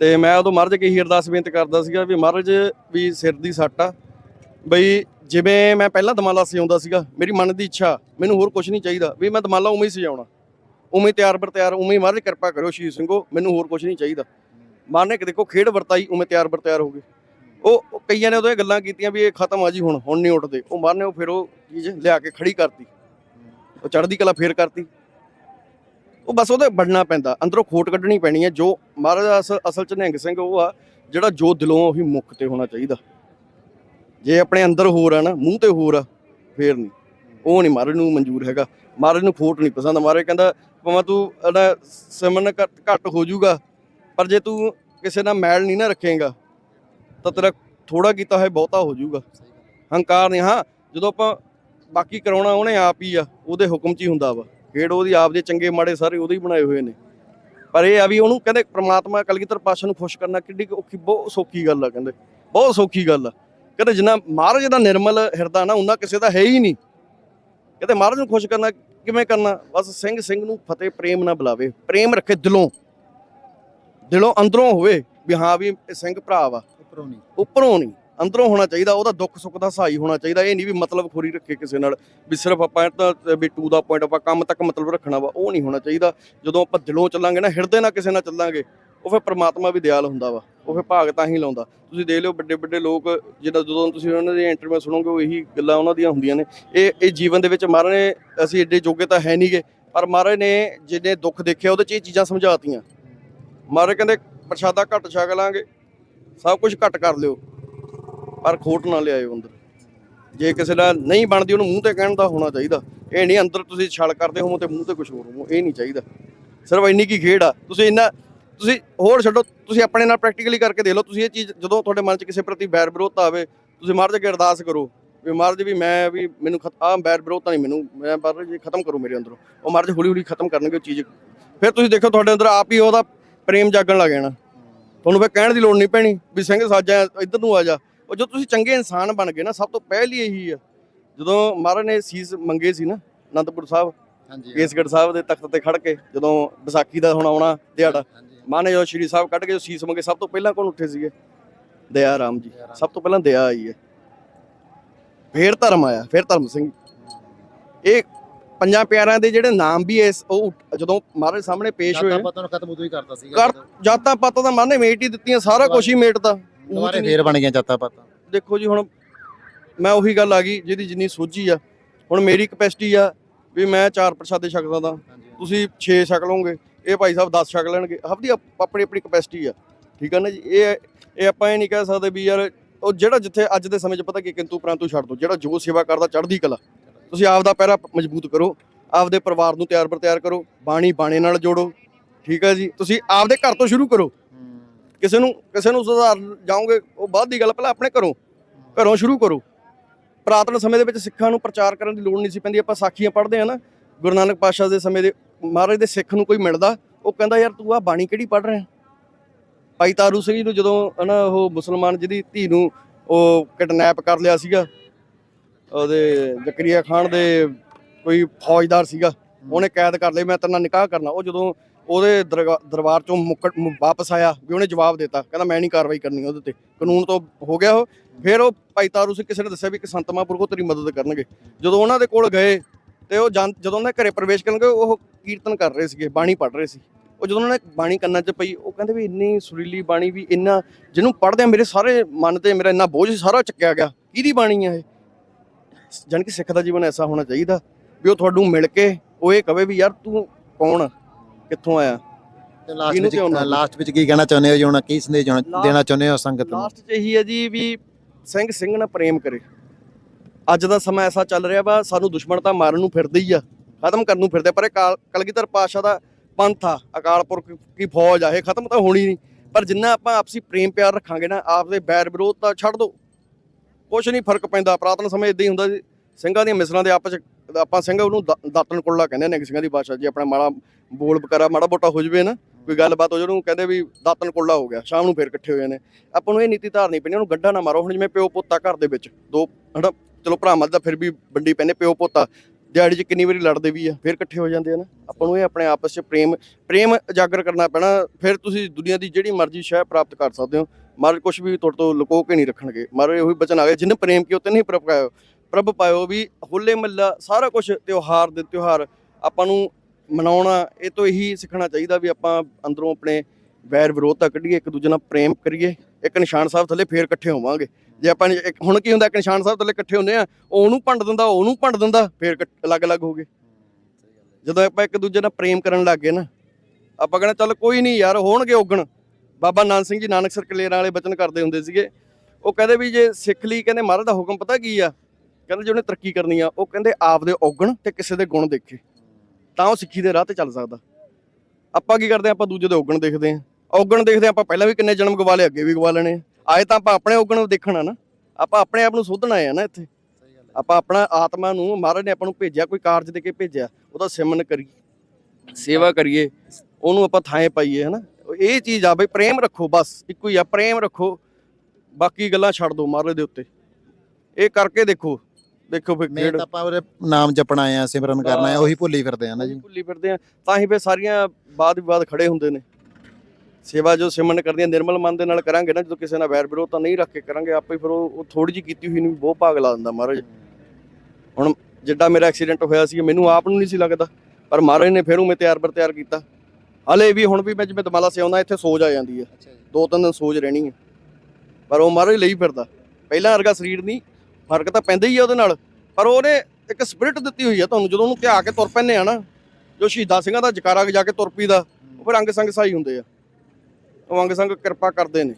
ਤੇ ਮੈਂ ਉਦੋਂ ਮਹਾਰਾਜ ਕੀ ਅਰਦਾਸ ਬੇਨਤੀ ਕਰਦਾ ਸੀਗਾ ਵੀ ਮਹਾਰਾਜ ਵੀ ਸਿਰ ਦੀ ਸੱਟ ਆ। ਬਈ ਜਿਵੇਂ ਮੈਂ ਪਹਿਲਾਂ ਦਮਾਲਾ ਸਜਾਉਂਦਾ ਸੀਗਾ, ਮੇਰੀ ਮਨ ਦੀ ਇੱਛਾ, ਮੈਨੂੰ ਹੋਰ ਕੁਝ ਨਹੀਂ ਚਾਹੀਦਾ। ਵੀ ਮੈਂ ਦਮਾਲਾ ਉਵੇਂ ਹੀ ਸਜਾਉਣਾ। ਉਵੇਂ ਤਿਆਰ ਬਰ ਤਿਆਰ, ਉਵੇਂ ਮਹਾਰਾਜ ਕਿਰਪਾ ਕਰਿਓ ਸ਼ਹੀਦ ਸਿੰਘੋ, ਮੈਨੂੰ ਹੋਰ ਕੁਝ ਨਹੀਂ ਚਾਹੀਦਾ। ਮਾਰਨੇ ਕਿ ਦੇਖੋ ਖੇਡ ਵਰਤਾਈ, ਉਵੇਂ ਤਿਆਰ ਬਰ ਤਿਆਰ ਹੋ ਗਏ। ਉਹ ਉਹ ਕਈਆਂ ਨੇ ਉਦੋਂ ਇਹ ਗੱਲਾਂ ਕੀਤੀਆਂ ਵੀ ਇਹ ਖਤਮ ਆ ਜੀ ਹੁਣ ਹੁਣ ਨਹੀਂ ਉੱਠਦੇ। ਉਹ ਮਹਾਰਾਜ ਉਹ ਫਿਰ ਉਹ ਚੀਜ਼ ਲਿਆ ਕੇ ਖੜੀ ਕਰਤੀ। ਉਹ ਚੜ੍ਹਦੀ ਕਲਾ ਫੇਰ ਕਰਤੀ। ਉਹ ਬਸ ਉਹਦੇ ਬਣਨਾ ਪੈਂਦਾ, ਅੰਦਰੋਂ ਖੋਟ ਕੱਢਣੀ ਪੈਣੀ ਹੈ। ਜੋ ਮਹਾਰਾਜ ਅਸਲ ਅਸਲ ਚ ਨਿਹੰਗ ਸਿੰਘ ਉਹ ਆ, ਜਿਹੜਾ ਜੋ ਦਿਲੋਂ ਉਹੀ ਮੁੱਖ ਤੇ ਹੋਣਾ ਚਾਹੀਦਾ। ਜੇ ਆਪਣੇ ਅੰਦਰ ਹੋਰ ਆ ਨਾ, ਮੂੰਹ ਤੇ ਹੋਰ ਆ, ਫੇਰ ਨਹੀਂ। ਉਹ ਨਹੀਂ, ਮਹਾਰਾਜ ਨੂੰ ਮਨਜ਼ੂਰ ਹੈਗਾ। ਮਹਾਰਾਜ ਨੂੰ ਖੋਟ ਨਹੀਂ ਪਸੰਦ। ਮਹਾਰਾਜ ਕਹਿੰਦਾ, ਭਾਵੇਂ ਤੂੰ ਇਹਦਾ ਸਿਮਰਨ ਘੱਟ ਘੱਟ ਹੋ ਜਾਊਗਾ। ਪਰ ਜੇ ਤੂੰ ਕਿਸੇ ਨਾਲ ਮੈਲ ਨਹੀਂ ਨਾ ਰੱਖੇਗਾ, ਤਾਂ ਤੇਰਾ ਥੋੜਾ ਕੀਤਾ ਹੋਇਆ ਬਹੁਤਾ ਹੋ ਜਾਊਗਾ। ਹੰਕਾਰ ਨਹੀਂ, ਹਾਂ, ਜਦੋਂ ਆਪਾਂ ਬਾਕੀ ਕਰਾਉਣਾ ਉਹਨੇ ਆਪ ਹੀ ਆ, ਉਹਦੇ ਹੁਕਮ 'ਚ ਹੀ ਹੁੰਦਾ ਵਾ। ਖੇਡ ਉਹਦੀ ਆਪ ਦੇ ਚੰਗੇ ਮਾੜੇ ਸਾਰੇ ਉਹਦੇ ਹੀ ਬਣਾਏ ਹੋਏ ਨੇ। ਪਰ ਇਹ ਆ ਵੀ ਉਹਨੂੰ ਕਹਿੰਦੇ ਪ੍ਰਮਾਤਮਾ ਕਲਗੀਧਰ ਪਾਸ਼ਾ ਨੂੰ ਖੁਸ਼ ਕਰਨਾ ਕਿੱਡੀ ਔਖੀ, ਬਹੁਤ ਸੌਖੀ ਗੱਲ ਆ ਕਹਿੰਦੇ, ਬਹੁਤ ਸੌਖੀ ਗੱਲ ਆ। ਕਹਿੰਦੇ ਜਿੰਨਾ ਮਹਾਰਾਜ ਦਾ ਨਿਰਮਲ ਹਿਰਦਾ ਨਾ ਉਹਨਾਂ ਕਿਸੇ ਦਾ ਹੈ ਹੀ ਨਹੀਂ। ਕਹਿੰਦੇ ਮਹਾਰਾਜ ਨੂੰ ਖੁਸ਼ ਕਰਨਾ ਕਿਵੇਂ ਕਰਨਾ? ਬਸ ਸਿੰਘ ਸਿੰਘ ਨੂੰ ਫਤਿਹ, ਪ੍ਰੇਮ ਨਾਲ ਬੁਲਾਵੇ, ਪ੍ਰੇਮ ਰੱਖੇ ਦਿਲੋਂ। ਦਿਲੋਂ ਅੰਦਰੋਂ ਹੋਵੇ ਵੀ ਹਾਂ ਵੀ ਇਹ ਸਿੰਘ ਭਰਾ ਵਾ। ਉੱਪਰੋਂ ਨਹੀਂ। ਉੱਪਰੋਂ ਨਹੀਂ। ਅੰਦਰੋਂ ਹੋਣਾ ਚਾਹੀਦਾ ਉਹਦਾ ਦੁੱਖ ਸੁੱਖ ਦਾ ਸਹਾਈ ਹੋਣਾ ਚਾਹੀਦਾ। ਇਹ ਨਹੀਂ ਵੀ ਮਤਲਬ ਖੋਰੀ ਰੱਖੇ ਕਿਸੇ ਨਾਲ ਵੀ ਸਿਰਫ ਆਪਾਂ ਤਾਂ ਵੀ ਟੂ ਦਾ ਪੁਆਇੰਟ ਆਪਾਂ ਕੰਮ ਤੱਕ ਮਤਲਬ ਰੱਖਣਾ ਵਾ ਉਹ ਨਹੀਂ ਹੋਣਾ ਚਾਹੀਦਾ। ਜਦੋਂ ਆਪਾਂ ਦਿਲੋਂ ਚੱਲਾਂਗੇ ਨਾ ਹਿਰਦੇ ਨਾਲ ਕਿਸੇ ਨਾਲ ਚੱਲਾਂਗੇ ਉਹ ਫਿਰ ਪ੍ਰਮਾਤਮਾ ਵੀ ਦਿਆਲ ਹੁੰਦਾ ਵਾ ਉਹ ਫਿਰ ਭਾਗ ਤਾਂ ਹੀ ਲਾਉਂਦਾ। ਤੁਸੀਂ ਦੇਖ ਲਿਓ ਵੱਡੇ ਵੱਡੇ ਲੋਕ ਜਿਹੜਾ ਜਦੋਂ ਤੁਸੀਂ ਉਹਨਾਂ ਦੀ ਇੰਟਰਵਿਊ ਸੁਣੋਗੇ ਉਹ ਇਹੀ ਗੱਲਾਂ ਉਹਨਾਂ ਦੀਆਂ ਹੁੰਦੀਆਂ ਨੇ। ਇਹ ਇਹ ਜੀਵਨ ਦੇ ਵਿੱਚ ਮਹਾਰਾਜ ਨੇ ਅਸੀਂ ਏਡੇ ਜੋਗੇ ਤਾਂ ਹੈ ਨਹੀਂਗੇ ਪਰ ਮਹਾਰਾਜ ਨੇ ਜਿਹਨੇ ਦੁੱਖ ਦੇਖਿਆ ਉਹਦੇ ਚ ਇਹ ਚੀਜ਼ਾਂ ਸਮਝਾਤੀਆਂ। ਮਹਾਰਾਜ ਕਹਿੰਦੇ ਪ੍ਰਸ਼ਾਦਾ ਘੱਟ ਛਕ ਲਾਂਗੇ, ਸਭ ਕੁਝ ਘੱਟ ਕਰ ਲਿਓ, ਪਰ ਖੋਟ ਨਾ ਲਿਆਇਓ ਅੰਦਰ। ਜੇ ਕਿਸੇ ਦਾ ਨਹੀਂ ਬਣਦੀ, ਉਹਨੂੰ ਮੂੰਹ ਤੇ ਕਹਿਣ ਦਾ ਹੋਣਾ ਚਾਹੀਦਾ। ਇਹ ਨਹੀਂ ਅੰਦਰ ਤੁਸੀਂ ਛਲ ਕਰਦੇ ਹੋ ਤੇ ਮੂੰਹ ਤੇ ਕੁਝ ਹੋਰ ਹੋ ਇਹ ਨਹੀਂ ਚਾਹੀਦਾ। ਸਿਰਫ ਇੰਨੀ ਕੀ ਖੇਡ ਆ। ਤੁਸੀਂ ਇੰਨਾ, ਤੁਸੀਂ ਹੋਰ ਛੱਡੋ, ਤੁਸੀਂ ਆਪਣੇ ਨਾਲ ਪ੍ਰੈਕਟੀਕਲੀ ਕਰਕੇ ਦੇਖ ਲਓ, ਤੁਸੀਂ ਇਹ ਚੀਜ਼ ਜਦੋਂ ਤੁਹਾਡੇ ਮਨ 'ਚ ਕਿਸੇ ਪ੍ਰਤੀ ਬੈਰ ਵਿਰੋਧਤਾ ਆਵੇ, ਤੁਸੀਂ ਮਹਾਰਾਜ ਅੱਗੇ ਅਰਦਾਸ ਕਰੋ ਵੀ ਮਹਾਰਾਜ ਵੀ ਮੈਂ ਵੀ ਮੈਨੂੰ ਆ ਬੈਰ ਵਿਰੋਧਤਾ ਨਹੀਂ ਮੈਨੂੰ, ਮੈਂ ਮਹਾਰਾਜ ਜੀ ਖਤਮ ਕਰੋ ਮੇਰੇ ਅੰਦਰੋਂ। ਉਹ ਮਹਾਰਾਜ ਹੌਲੀ ਹੌਲੀ ਖਤਮ ਕਰਨਗੇ ਉਹ ਚੀਜ਼। ਫਿਰ ਤੁਸੀਂ ਦੇਖੋ ਤੁਹਾਡੇ ਅੰਦਰ ਆਪ ਹੀ ਉਹਦਾ ਪ੍ਰੇਮ ਜਾਗਣ ਲੱਗ ਜਾਣਾ। ਤੁਹਾਨੂੰ ਫਿਰ ਕਹਿਣ ਦੀ ਲੋੜ ਨਹੀਂ ਪੈਣੀ ਵੀ ਸਿੰਘ ਸਾਜਾ ਇੱਧਰ ਨੂੰ ਆ ਜਾ। ਉਹ ਜਦੋਂ ਤੁਸੀਂ ਚੰਗੇ ਇਨਸਾਨ ਬਣ ਗਏ ਨਾ ਸਭ ਤੋਂ ਪਹਿਲੀ ਇਹੀ ਆ। ਜਦੋਂ ਮਹਾਰਾਜ ਨੇ ਸੀਸ ਮੰਗੇ ਸੀ ਨਾ ਅਨੰਦਪੁਰ ਸਾਹਿਬ ਹਾਂਜੀ ਕੇਸਗੜ੍ਹ ਸਾਹਿਬ ਦੇ ਤਖਤ ਤੇ ਖੜ ਕੇ ਜਦੋਂ ਵਿਸਾਖੀ ਦਾ ਹੁਣ ਆਉਣਾ ਦਿਹਾੜਾ ਹਾਂਜੀ ਮਾਂ ਨੇ ਜਦੋਂ ਸ਼੍ਰੀ ਸਾਹਿਬ ਕੱਢ ਕੇ ਜੋ ਸੀਸ ਮੰਗੇ ਸਭ ਤੋਂ ਪਹਿਲਾਂ ਕੌਣ ਉੱਠੇ ਸੀਗੇ? ਦਇਆ ਰਾਮ ਜੀ। ਸਭ ਤੋਂ ਪਹਿਲਾਂ ਦਇਆ ਆਈ ਹੈ। ਫੇਰ ਧਰਮ ਆਇਆ ਫਿਰ ਧਰਮ ਸਿੰਘ। ਇਹ ਪੰਜਾਂ ਪਿਆਰਿਆਂ ਦੇ ਜਿਹੜੇ ਨਾਮ ਵੀ ਇਸ ਉਹ ਜਦੋਂ ਮਹਾਰਾਜ ਸਾਹਮਣੇ ਪੇਸ਼ ਹੋਏ। ਜਾਤਾਂ ਪਾਤਾਂ ਨੂੰ ਖਤਮ ਉਦੋਂ ਹੀ ਕਰਤਾ ਸੀਗਾ ਕਰ ਜਾਤਾਂ ਪਾਤਾਂ ਦਾ ਮਨ ਮੇਟ ਹੀ ਦਿੱਤੀਆਂ ਸਾਰਾ ਕੁਝ ਹੀ ਮੇਟਦਾ ਦੁਬਾਰੇ ਫੇਰ ਬਣ ਗਿਆ ਜਾਤਾਂ ਪਾਤਾਂ ਦੇਖੋ ਜੀ ਹੁਣ ਮੈਂ ਉਹੀ ਗੱਲ ਆ ਗਈ ਜਿਹਦੀ ਜਿੰਨੀ ਸੋਝੀ ਆ। ਹੁਣ ਮੇਰੀ ਕਪੈਸਿਟੀ ਆ ਵੀ ਮੈਂ ਚਾਰ ਪ੍ਰਸ਼ਾਦੇ ਛਕ ਸਕਦਾ। ਹਾਂਜੀ ਤੁਸੀਂ 6 ਛਕ ਲਓਗੇ ਇਹ ਭਾਈ ਸਾਹਿਬ 10 ਛਕ ਲੈਣਗੇ। ਆਪਦੀ ਆਪ- ਆਪਣੀ ਆਪਣੀ ਕਪੈਸਿਟੀ ਆ। ਠੀਕ ਆ ਨਾ ਜੀ? ਇਹ ਇਹ ਆਪਾਂ ਇਹ ਨਹੀਂ ਕਹਿ ਸਕਦੇ ਵੀ ਯਾਰ ਉਹ ਜਿਹੜਾ ਜਿੱਥੇ ਅੱਜ ਦੇ ਸਮੇਂ 'ਚ ਪਤਾ ਕੀ ਕਿੰਤੂ ਪ੍ਰੰਤੂ ਛੱਡ ਦੋ। ਜਿਹੜਾ ਜੋ ਸੇਵਾ ਕਰਦਾ ਚੜ੍ਹਦੀ ਕਲਾ। ਤੁਸੀਂ ਆਪ ਦਾ ਪਹਿਰਾ ਮਜ਼ਬੂਤ ਕਰੋ, ਆਪਦੇ ਪਰਿਵਾਰ ਨੂੰ ਤਿਆਰ ਬਰ ਕਰੋ, ਬਾਣੀ ਬਾਣੇ ਨਾਲ ਜੋੜੋ, ਠੀਕ ਹੈ ਜੀ? ਤੁਸੀਂ ਆਪਦੇ ਘਰ ਤੋਂ ਸ਼ੁਰੂ ਕਰੋ। ਕਿਸੇ ਨੂੰ ਕਿਸੇ ਨੂੰ ਸੁਧਾਰ ਜਾਓਗੇ, ਉਹ ਬਾਅਦ ਦੀ ਗੱਲ, ਪਹਿਲਾਂ ਆਪਣੇ ਘਰੋਂ ਘਰੋਂ ਸ਼ੁਰੂ ਕਰੋ। ਪੁਰਾਤਨ ਸਮੇਂ ਦੇ ਵਿੱਚ ਸਿੱਖਾਂ ਨੂੰ ਪ੍ਰਚਾਰ ਕਰਨ ਦੀ ਲੋੜ ਨਹੀਂ ਸੀ ਪੈਂਦੀ, ਆਪਾਂ ਸਾਖੀਆਂ ਪੜ੍ਹਦੇ ਆ ਨਾ, ਗੁਰੂ ਨਾਨਕ ਪਾਤਸ਼ਾਹ ਦੇ ਸਮੇਂ ਦੇ, ਮਹਾਰਾਜ ਦੇ ਸਿੱਖ ਨੂੰ ਕੋਈ ਮਿਲਦਾ, ਉਹ ਕਹਿੰਦਾ, ਯਾਰ ਤੂੰ ਆ ਬਾਣੀ ਕਿਹੜੀ ਪੜ੍ਹ ਰਿਹਾ? ਭਾਈ ਤਾਰੂ ਸਿੰਘ ਜੀ ਨੂੰ ਜਦੋਂ ਹਨਾ, ਉਹ ਮੁਸਲਮਾਨ ਜਿਹਦੀ ਧੀ ਨੂੰ ਉਹ ਕਿਡਨੈਪ ਕਰ ਲਿਆ ਸੀਗਾ ਉਹਦੇ ਜ਼ਕਰੀਆ ਖਾਨ ਦੇ ਕੋਈ ਫੌਜਦਾਰ ਸੀਗਾ, ਉਹਨੇ ਕੈਦ ਕਰ ਲਈ, ਮੈਂ ਤੇਰੇ ਨਾਲ ਨਿਕਾਹ ਕਰਨਾ। ਉਹ ਜਦੋਂ ਉਹਦੇ ਦਰਗਾ- ਦਰਬਾਰ ਚੋਂ ਮੁੱਕਰ ਵਾਪਸ ਆਇਆ, ਵੀ ਉਹਨੇ ਜਵਾਬ ਦਿੱਤਾ, ਕਹਿੰਦਾ ਮੈਂ ਨਹੀਂ ਕਾਰਵਾਈ ਕਰਨੀ ਉਹਦੇ ਤੇ। ਕਾਨੂੰਨ ਤੋਂ ਹੋ ਗਿਆ ਉਹ, ਫਿਰ ਉਹ ਭਾਈ ਤਾਰੂ ਸਿੰਘ ਕਿਸੇ ਨੇ ਦੱਸਿਆ ਵੀ ਕਿ ਸੰਤ ਮਹਾਂਪੁਰਖੋ ਤੇਰੀ ਮਦਦ ਕਰਨਗੇ। ਜਦੋਂ ਉਹਨਾਂ ਦੇ ਕੋਲ ਗਏ ਤੇ ਉਹ ਜਾਂ- ਜਦੋਂ ਉਹਨਾਂ ਦੇ ਘਰੇ ਪ੍ਰਵੇਸ਼ ਕਰਨਗੇ ਉਹ ਕੀਰਤਨ ਕਰ ਰਹੇ ਸੀਗੇ, ਬਾਣੀ ਪੜ੍ਹ ਰਹੇ ਸੀ। ਉਹ ਜਦੋਂ ਉਹਨਾਂ ਨੇ ਬਾਣੀ ਕੰਨਾਂ 'ਚ ਪਈ, ਉਹ ਕਹਿੰਦੇ ਵੀ ਇੰਨੀ ਸੁਰੀਲੀ ਬਾਣੀ ਵੀ ਇੰਨਾ, ਜਿਹਨੂੰ ਪੜ੍ਹਦੇ ਮੇਰੇ ਸਾਰੇ ਮਨ ਤੇ ਮੇਰਾ ਇੰਨਾ ਬੋਝ ਸਾਰਾ ਚੱਕਿਆ ਗਿਆ। ਕਿਹਦੀ ਬਾਣੀ ਆ ਇਹ? ਜਾਣੀ ਕਿ ਸਿੱਖ ਦਾ ਜੀਵਨ ਐਸਾ ਹੋਣਾ ਚਾਹੀਦਾ ਵੀ ਉਹ ਤੁਹਾਨੂੰ ਮਿਲ ਕੇ ਉਹ ਇਹ ਕਵੇ ਵੀ ਯਾਰ ਤੂੰ ਕੌਣ? ਕਿੱਥੋਂ ਆਇਆ? ਤੇ ਲਾਸਟ ਵਿੱਚ ਲਾਸਟ ਕੀ ਕਹਿਣਾ ਚਾਹੁੰਦੇ ਹੋ ਜੀ ਹੁਣ? ਕੀ ਸੰਦੇਸ਼ ਦੇਣਾ- ਚਾਹੁੰਦੇ ਹੋ ਸੰਗਤ ਨੂੰ? ਲਾਸਟ 'ਚ ਇਹੀ ਹੈ ਜੀ ਵੀ ਸਿੰਘ ਸਿੰਘ ਨਾਲ ਪ੍ਰੇਮ ਕਰੇ। ਅੱਜ ਦਾ ਸਮਾਂ ਐਸਾ ਚੱਲ ਰਿਹਾ ਵਾ ਸਾਨੂੰ ਦੁਸ਼ਮਣ ਤਾਂ ਮਾਰਨ ਨੂੰ ਫਿਰਦੇ ਹੀ ਆ ਖਤਮ ਕਰਨ ਨੂੰ ਫਿਰਦੇ ਪਰ ਇਹ ਕਾਲ- ਕਲਗੀਧਰ ਪਾਸ਼ਾ ਦਾ ਪੰਥ ਆ ਅਕਾਲ ਪੁਰਖ ਕੀ ਫੌਜ ਆ ਇਹ ਖਤਮ ਤਾਂ ਹੋਣੀ ਨਹੀਂ। ਪਰ ਜਿੰਨਾ ਆਪਾਂ ਆਪਸੀ ਪ੍ਰੇਮ ਪਿਆਰ ਰੱਖਾਂਗੇ ਨਾ ਆਪਦੇ ਬੈਰ ਵਿਰੋਧ ਤਾਂ ਛੱਡ ਦੋ। ਕੁਛ ਨਹੀਂ ਫ਼ਰਕ ਪੈਂਦਾ, ਪ੍ਰਾਤਨ ਸਮੇਂ ਇਦਾਂ ਹੀ ਹੁੰਦਾ ਸੀ ਸਿੰਘਾਂ ਦੀਆਂ ਮਿਸਲਾਂ ਦੇ ਆਪਸ 'ਚ ਆਪਾਂ ਸਿੰਘ ਉਹਨੂੰ ਦਾ- ਦਾਤਣ ਕੁੱਲਾ ਕਹਿੰਦੇ ਨੇ ਸਿੰਘਾਂ ਦੀ ਭਾਸ਼ਾ ਜੀ, ਆਪਣਾ ਮਾੜਾ ਬੋਲ ਬਕਰਾ, ਮਾੜਾ ਮੋਟਾ ਹੋ ਜਵੇ ਨਾ, ਕੋਈ ਗੱਲਬਾਤ ਹੋ ਜਾਵੇ, ਉਹਨੂੰ ਕਹਿੰਦੇ ਵੀ ਦਾਤਨ ਕੁੱਲਾ ਹੋ ਗਿਆ, ਸ਼ਾਮ ਨੂੰ ਫੇਰ ਇਕੱਠੇ ਹੋ ਜਾਂਦੇ। ਆਪਾਂ ਨੂੰ ਇਹ ਨੀਤੀ ਧਾਰਨੀ ਪੈਣੀ ਉਹਨੂੰ ਗੱਡਾ ਨਾ ਮਾਰੋ। ਹੁਣ ਜਿਵੇਂ ਪਿਓ ਪੋਤਾ ਘਰ ਦੇ ਵਿੱਚ, ਦੋ ਹਨਾ, ਚਲੋ ਭਰਾਵਾਂ ਦਾ ਫਿਰ ਵੀ ਵੰਡੀ ਪੈਂਦੇ ਪਿਓ ਪੋਤਾ। ਦਿਹਾੜੀ 'ਚ ਕਿੰਨੀ ਵਾਰੀ ਲੜਦੇ ਵੀ ਆ, ਫਿਰ ਇਕੱਠੇ ਹੋ ਜਾਂਦੇ ਆ ਨਾ। ਆਪਾਂ ਨੂੰ ਇਹ ਆਪਣੇ ਆਪਸ 'ਚ ਪ੍ਰੇਮ ਪ੍ਰੇਮ ਉਜਾਗਰ ਕਰਨਾ ਪੈਣਾ। ਫਿਰ ਤੁਸੀਂ ਦੁਨੀਆ ਦੀ ਜਿਹੜੀ ਮਰਜ਼ੀ ਸ਼ੈ ਪ੍ਰਾਪਤ ਕਰ ਸਕਦੇ ਹੋ। ਮਹਾਰਾਜ ਕੁਝ ਵੀ ਤੁਹਾਡੇ ਤੋਂ ਲੁਕੋ ਕੇ ਨਹੀਂ ਰੱਖਣਗੇ। ਮਹਾਰਾਜ ਉਹੀ ਬਚਨ ਆ ਗਏ, ਜਿੰਨੇ ਪ੍ਰੇਮ ਕੀਓ ਤੇ ਹੀ ਪ੍ਰਭ ਪਾਇਓ। ਪ੍ਰਭ ਪਾਇਓ ਵੀ ਹੋਲੇ ਮੱਲਾ ਸਾਰਾ ਕੁਝ ਤਿਉਹਾਰ ਦੇ ਤਿਉਹਾਰ ਆਪਾਂ ਨੂੰ ਮਨਾਉਣਾ, ਇਹ ਤੋਂ ਇਹੀ ਸਿੱਖਣਾ ਚਾਹੀਦਾ ਵੀ ਆਪਾਂ ਅੰਦਰੋਂ ਆਪਣੇ ਵੈਰ ਵਿਰੋਧਤਾ ਕੱਢੀਏ, ਇੱਕ ਦੂਜੇ ਨਾਲ ਪ੍ਰੇਮ ਕਰੀਏ, ਇੱਕ ਨਿਸ਼ਾਨ ਸਾਹਿਬ ਥੱਲੇ ਫੇਰ ਇਕੱਠੇ ਹੋਵਾਂਗੇ। ਜੇ ਆਪਾਂ ਇੱਕ- ਹੁਣ ਕੀ ਹੁੰਦਾ, ਇੱਕ ਨਿਸ਼ਾਨ ਸਾਹਿਬ ਥੱਲੇ ਇਕੱਠੇ ਹੁੰਦੇ ਆ, ਉਹਨੂੰ ਭੰਡ ਦਿੰਦਾ, ਉਹਨੂੰ ਭੰਡ ਦਿੰਦਾ, ਫੇਰ ਅਲੱਗ-ਅਲੱਗ ਹੋ ਗਏ। ਜਦੋਂ ਆਪਾਂ ਇੱਕ ਦੂਜੇ ਨਾਲ ਪ੍ਰੇਮ ਕਰਨ ਲੱਗ ਗਏ ਨਾ, ਆਪਾਂ ਕਹਿੰਦੇ ਚੱਲ ਕੋਈ ਨਹੀਂ ਯਾਰ, ਹੋਣਗੇ ਉਗਣ। ਬਾਬਾ ਨਾਨਕ ਸਿੰਘ ਜੀ ਨਾਨਕ ਸਰ ਕਲੇਰਾਂ ਵਾਲੇ ਬਚਨ ਕਰਦੇ ਹੁੰਦੇ ਸੀਗੇ। ਉਹ ਕਹਿੰਦੇ ਵੀ ਜੇ ਸਿੱਖ ਲਈ, ਕਹਿੰਦੇ ਮਹਾਰਾਜ ਦਾ ਹੁਕਮ ਪਤਾ ਕੀ ਆ? ਕਹਿੰਦੇ ਜੇ ਉਹਨੇ ਤਰੱਕੀ ਕਰਨੀ ਆ, ਉਹ ਕਹਿੰਦੇ ਆਪਦੇ ਔਗਣ ਤੇ ਕਿਸੇ ਦੇ ਗੁਣ ਦੇਖੇ। ਤਾਂ ਉਹ ਸਿੱਖੀ ਦੇ ਰਾਹ ਤੇ ਚੱਲ ਸਕਦਾ। ਆਪਾਂ ਕੀ ਕਰਦੇ ਆ? ਆਪਾਂ ਦੂਜੇ ਦੇ ਔਗਣ ਦੇਖਦੇ ਆ। ਔਗਣ ਦੇਖਦੇ ਆ, ਆਪਾਂ ਪਹਿਲਾਂ ਵੀ ਕਿੰਨੇ ਜਨਮ ਗਵਾ ਲਏ, ਅੱਗੇ ਵੀ ਗਵਾ ਲੈਣੇ ਆਏ ਤਾਂ ਆਪਾਂ ਆਪਣੇ ਔਗਣ ਦੇਖਣਾ ਨਾ। ਆਪਾਂ ਆਪਣੇ ਆਪ ਨੂੰ ਸੋਧਣਾ ਆ ਨਾ ਇੱਥੇ। ਆਪਾਂ ਆਪਣਾ ਆਤਮਾ ਨੂੰ, ਮਹਾਰਾਜ ਨੇ ਆਪਾਂ ਨੂੰ ਭੇਜਿਆ, ਕੋਈ ਕਾਰਜ ਦੇ ਕੇ ਭੇਜਿਆ, ਉਹਦਾ ਸਿਮਨ ਕਰੀਏ ਸੇਵਾ ਕਰੀਏ, ਉਹਨੂੰ ਆਪਾਂ ਥਾਂ ਪਾਈਏ, ਹਨਾ? ਇਹ ਚੀਜ਼ ਆ ਬਈ ਪ੍ਰੇਮ ਰੱਖੋ ਬਸ ਇੱਕੋ ਹੀ ਆ ਪ੍ਰੇਮ ਰੱਖੋ। ਬਾਕੀ ਗੱਲਾਂ ਛੱਡ ਦਿਓ ਮਹਾਰਾਜ ਦੇ ਉੱਤੇ। ਇਹ ਕਰਕੇ ਦੇਖੋ ਦੇਖੋ ਫਿਰ ਮੈਂ ਤਾਂ ਆਪਾਂ ਉਹਦੇ ਨਾਮ ਜਪਣਾ ਆ ਸਿਮਰਨ ਕਰਨਾ ਆ ਉਹੀ ਭੁੱਲੀ ਫਿਰਦੇ ਆ ਨਾ ਜੀ। ਭੁੱਲੀ ਫਿਰਦੇ ਆ। ਤਾਂ ਹੀ ਫੇ ਸਾਰੀਆਂ ਬਾਦ ਵਿਵਾਦ ਖੜੇ ਹੁੰਦੇ ਨੇ। ਸੇਵਾ ਜੋ ਸਿਮਰਨ ਕਰਦੀਆਂ ਨਿਰਮਲ ਮਨ ਦੇ ਨਾਲ ਕਰਾਂਗੇ ਨਾ ਜਦੋਂ ਕਿਸੇ ਨਾਲ ਵੈਰ ਵਿਰੋਧ ਤਾਂ ਨਹੀਂ ਰੱਖ ਕੇ ਕਰਾਂਗੇ ਆਪੇ ਫਿਰ ਉਹ ਥੋੜੀ ਜੀ ਕੀਤੀ ਹੋਈ ਨੂੰ ਬਹੁਤ ਭਾਗ ਲਾ ਦਿੰਦਾ ਮਹਾਰਾਜ। ਹੁਣ ਜਿੱਡਾ ਮੇਰਾ ਐਕਸੀਡੈਂਟ ਹੋਇਆ ਸੀ ਮੈਨੂੰ ਆਪ ਨੂੰ ਨਹੀਂ ਸੀ ਲੱਗਦਾ ਪਰ ਮਹਾਰਾਜ ਨੇ ਫਿਰ ਉਹ ਮੈਂ ਤਿਆਰ ਬਰ ਤਿਆਰ ਕੀਤਾ। ਹਲੇ ਵੀ ਹੁਣ ਵੀ ਮੈਂ ਜਿਵੇਂ ਦਮਾਲਾ ਸਿਆਉਂਦਾ ਇੱਥੇ ਸੋਜ ਆ ਜਾਂਦੀ ਹੈ। ਦੋ ਤਿੰਨ ਦਿਨ ਸੋਜ ਰਹਿਣੀ ਹੈ। ਪਰ ਉਹ ਮਹਾਰਾਜ ਲਈ ਫਿਰਦਾ। ਪਹਿਲਾਂ ਵਰਗਾ ਸਰੀਰ ਨਹੀਂ ਫ਼ਰਕ ਤਾਂ ਪੈਂਦਾ ਹੀ ਆ ਉਹਦੇ ਨਾਲ। ਪਰ ਉਹਨੇ ਇੱਕ ਸਪਿਰਿਟ ਦਿੱਤੀ ਹੋਈ ਆ ਤੁਹਾਨੂੰ ਜਦੋਂ ਉਹਨੂੰ ਧਿਆ ਕੇ ਤੁਰ ਪੈਂਦੇ ਆ ਨਾ ਜੋ ਸ਼ਹੀਦਾਂ ਸਿੰਘਾਂ ਦਾ ਜਕਾਰਾ ਜਾ ਕੇ ਤੁਰ ਪੀਦਾ ਉਹ ਫਿਰ ਅੰਗ ਸੰਗ ਸਾਈ ਹੁੰਦੇ ਆ। ਉਹ ਅੰਗ ਸੰਗ ਕਿਰਪਾ ਕਰਦੇ ਨੇ।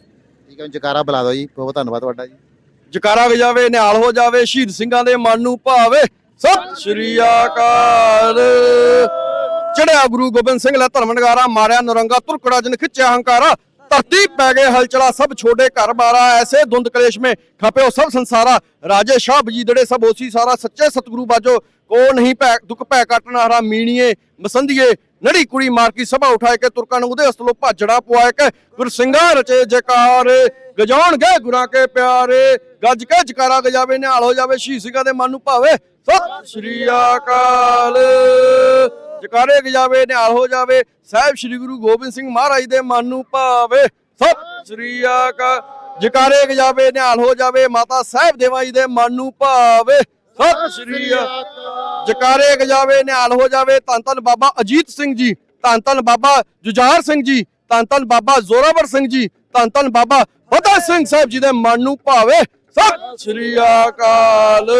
ਠੀਕ ਹੈ ਜਕਾਰਾ ਬੁਲਾ ਦਿਓ ਜੀ। ਬਹੁਤ ਧੰਨਵਾਦ ਤੁਹਾਡਾ ਜੀ। ਜਕਾਰਾ ਵਜਾਵੇ ਨਿਹਾਲ ਹੋ ਜਾਵੇ ਸ਼ਹੀਦ ਸਿੰਘਾਂ ਦੇ ਮਨ ਨੂੰ ਭਾਵੇ। ਸਤਿ ਸ਼੍ਰੀ ਅਕਾਲ। ਚੜਿਆ ਗੁਰੂ ਗੋਬਿੰਦ ਸਿੰਘ ਲੈ ਧਰਮ ਨਗਾਰਾ ਮਾਰਿਆ ਨਰੰਗਾ ਤੁਰਕੜਾ ਜਨ ਖਿੱਚਿਆ ਹੰਕਾਰਾ। ਧਰਤੀ ਪੈ ਗਏ ਹਲਚਲਾ, ਸਭ ਛੋੜੇ ਘਰ ਬਾਰਾ, ਐਸੇ ਧੁੰਦ ਕਲੇਸ਼ ਮੇ ਖਪਿਓ ਸਭ ਸੰਸਾਰਾ। ਰਾਜੇ ਸ਼ਾਹ ਬਜੀਦੜੇ ਸਭ ਹੋਸੀ ਸਾਰਾ, ਸੱਚੇ ਸਤਿਗੁਰੂ ਬਾਜੋ ਕੋ ਨਹੀਂ ਭੈ, ਦੁੱਖ ਭੈ ਕੱਟਣਾ ਹਰਾ ਮੀਣੀਏ ਮਸੰਦੀਏ ਨੜੀ ਕੁੜੀ ਮਾਰ ਕੀ ਸਭਾ ਉਠਾਏ ਕੇ ਤੁਰਕਾਂ ਨੂੰ ਉਹਦੇ ਅਸਤਲੋਂ ਭਾਜੜਾ ਪਵਾਏ ਕੇ। ਗੁਰ ਸਿੰਘਾਂ ਰਚੇ ਜਕਾਰ, ਗਜਾਉਣ ਗਏ ਗੁਰਾਂ ਕੇ ਪਿਆਰੇ। ਗੱਜ ਕੇ ਜਕਾਰਾ ਗਜਾਵੇ, ਨਿਹਾਲ ਹੋ ਜਾਵੇ, ਸ਼ਹੀਦ ਸਿੰਘਾਂ ਦੇ ਮਨ ਨੂੰ ਭਾਵੇ। ਸਤਿ ਸ਼੍ਰੀ ਅਕਾਲ। ਜਕਾਰੇ ਗਜਾਵੇ ਨਿਹਾਲ ਹੋ ਜਾਵੇ, ਸਾਹਿਬ ਸ੍ਰੀ ਗੁਰੂ ਗੋਬਿੰਦ ਸਿੰਘ ਮਹਾਰਾਜ ਦੇ ਮਨ ਨੂੰ ਭਾਵੇ। ਸਤਿ ਸ਼੍ਰੀ ਅਕਾਲ। ਜਕਾਰੇ ਗਜਾਵੇ ਨਿਹਾਲ ਹੋ ਜਾਵੇ, ਮਾਤਾ ਸਾਹਿਬ ਦੇਵਾਂ ਜੀ ਦੇ ਮਨ ਨੂੰ ਭਾਵੇ। ਸਤਿ ਸ਼੍ਰੀ ਅਕਾਲ ਜਕਾਰੇ ਗਜਾਵੇ ਨਿਹਾਲ ਹੋ ਜਾਵੇ, ਧੰਨ ਧੰਨ ਬਾਬਾ ਅਜੀਤ ਸਿੰਘ ਜੀ, ਧੰਨ ਧੰਨ ਬਾਬਾ ਜੁਝਾਰ ਸਿੰਘ ਜੀ, ਧੰਨ ਧੰਨ ਬਾਬਾ ਜ਼ੋਰਾਵਰ ਸਿੰਘ ਜੀ, ਧੰਨ ਧੰਨ ਬਾਬਾ ਫਤਿਹ ਸਿੰਘ ਸਾਹਿਬ ਜੀ ਦੇ ਮਨ ਨੂੰ ਭਾਵੇ। ਸਤਿ ਸ਼੍ਰੀ ਅਕਾਲ।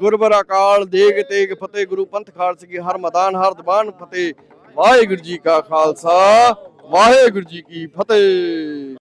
ਗੁਰਬਰ ਅਕਾਲ, ਦੇਗ ਤੇਗ, ਫਤਿਹ ਗੁਰੂ ਪੰਥ ਖਾਲਸੇ ਕੀ ਹਰ ਮੈਦਾਨ, ਹਰ ਦਬਾਨ ਫਤਿਹ। ਵਾਹਿਗੁਰੂ ਜੀ ਕਾ ਖਾਲਸਾ, ਵਾਹਿਗੁਰੂ ਜੀ ਕੀ ਫਤਿਹ।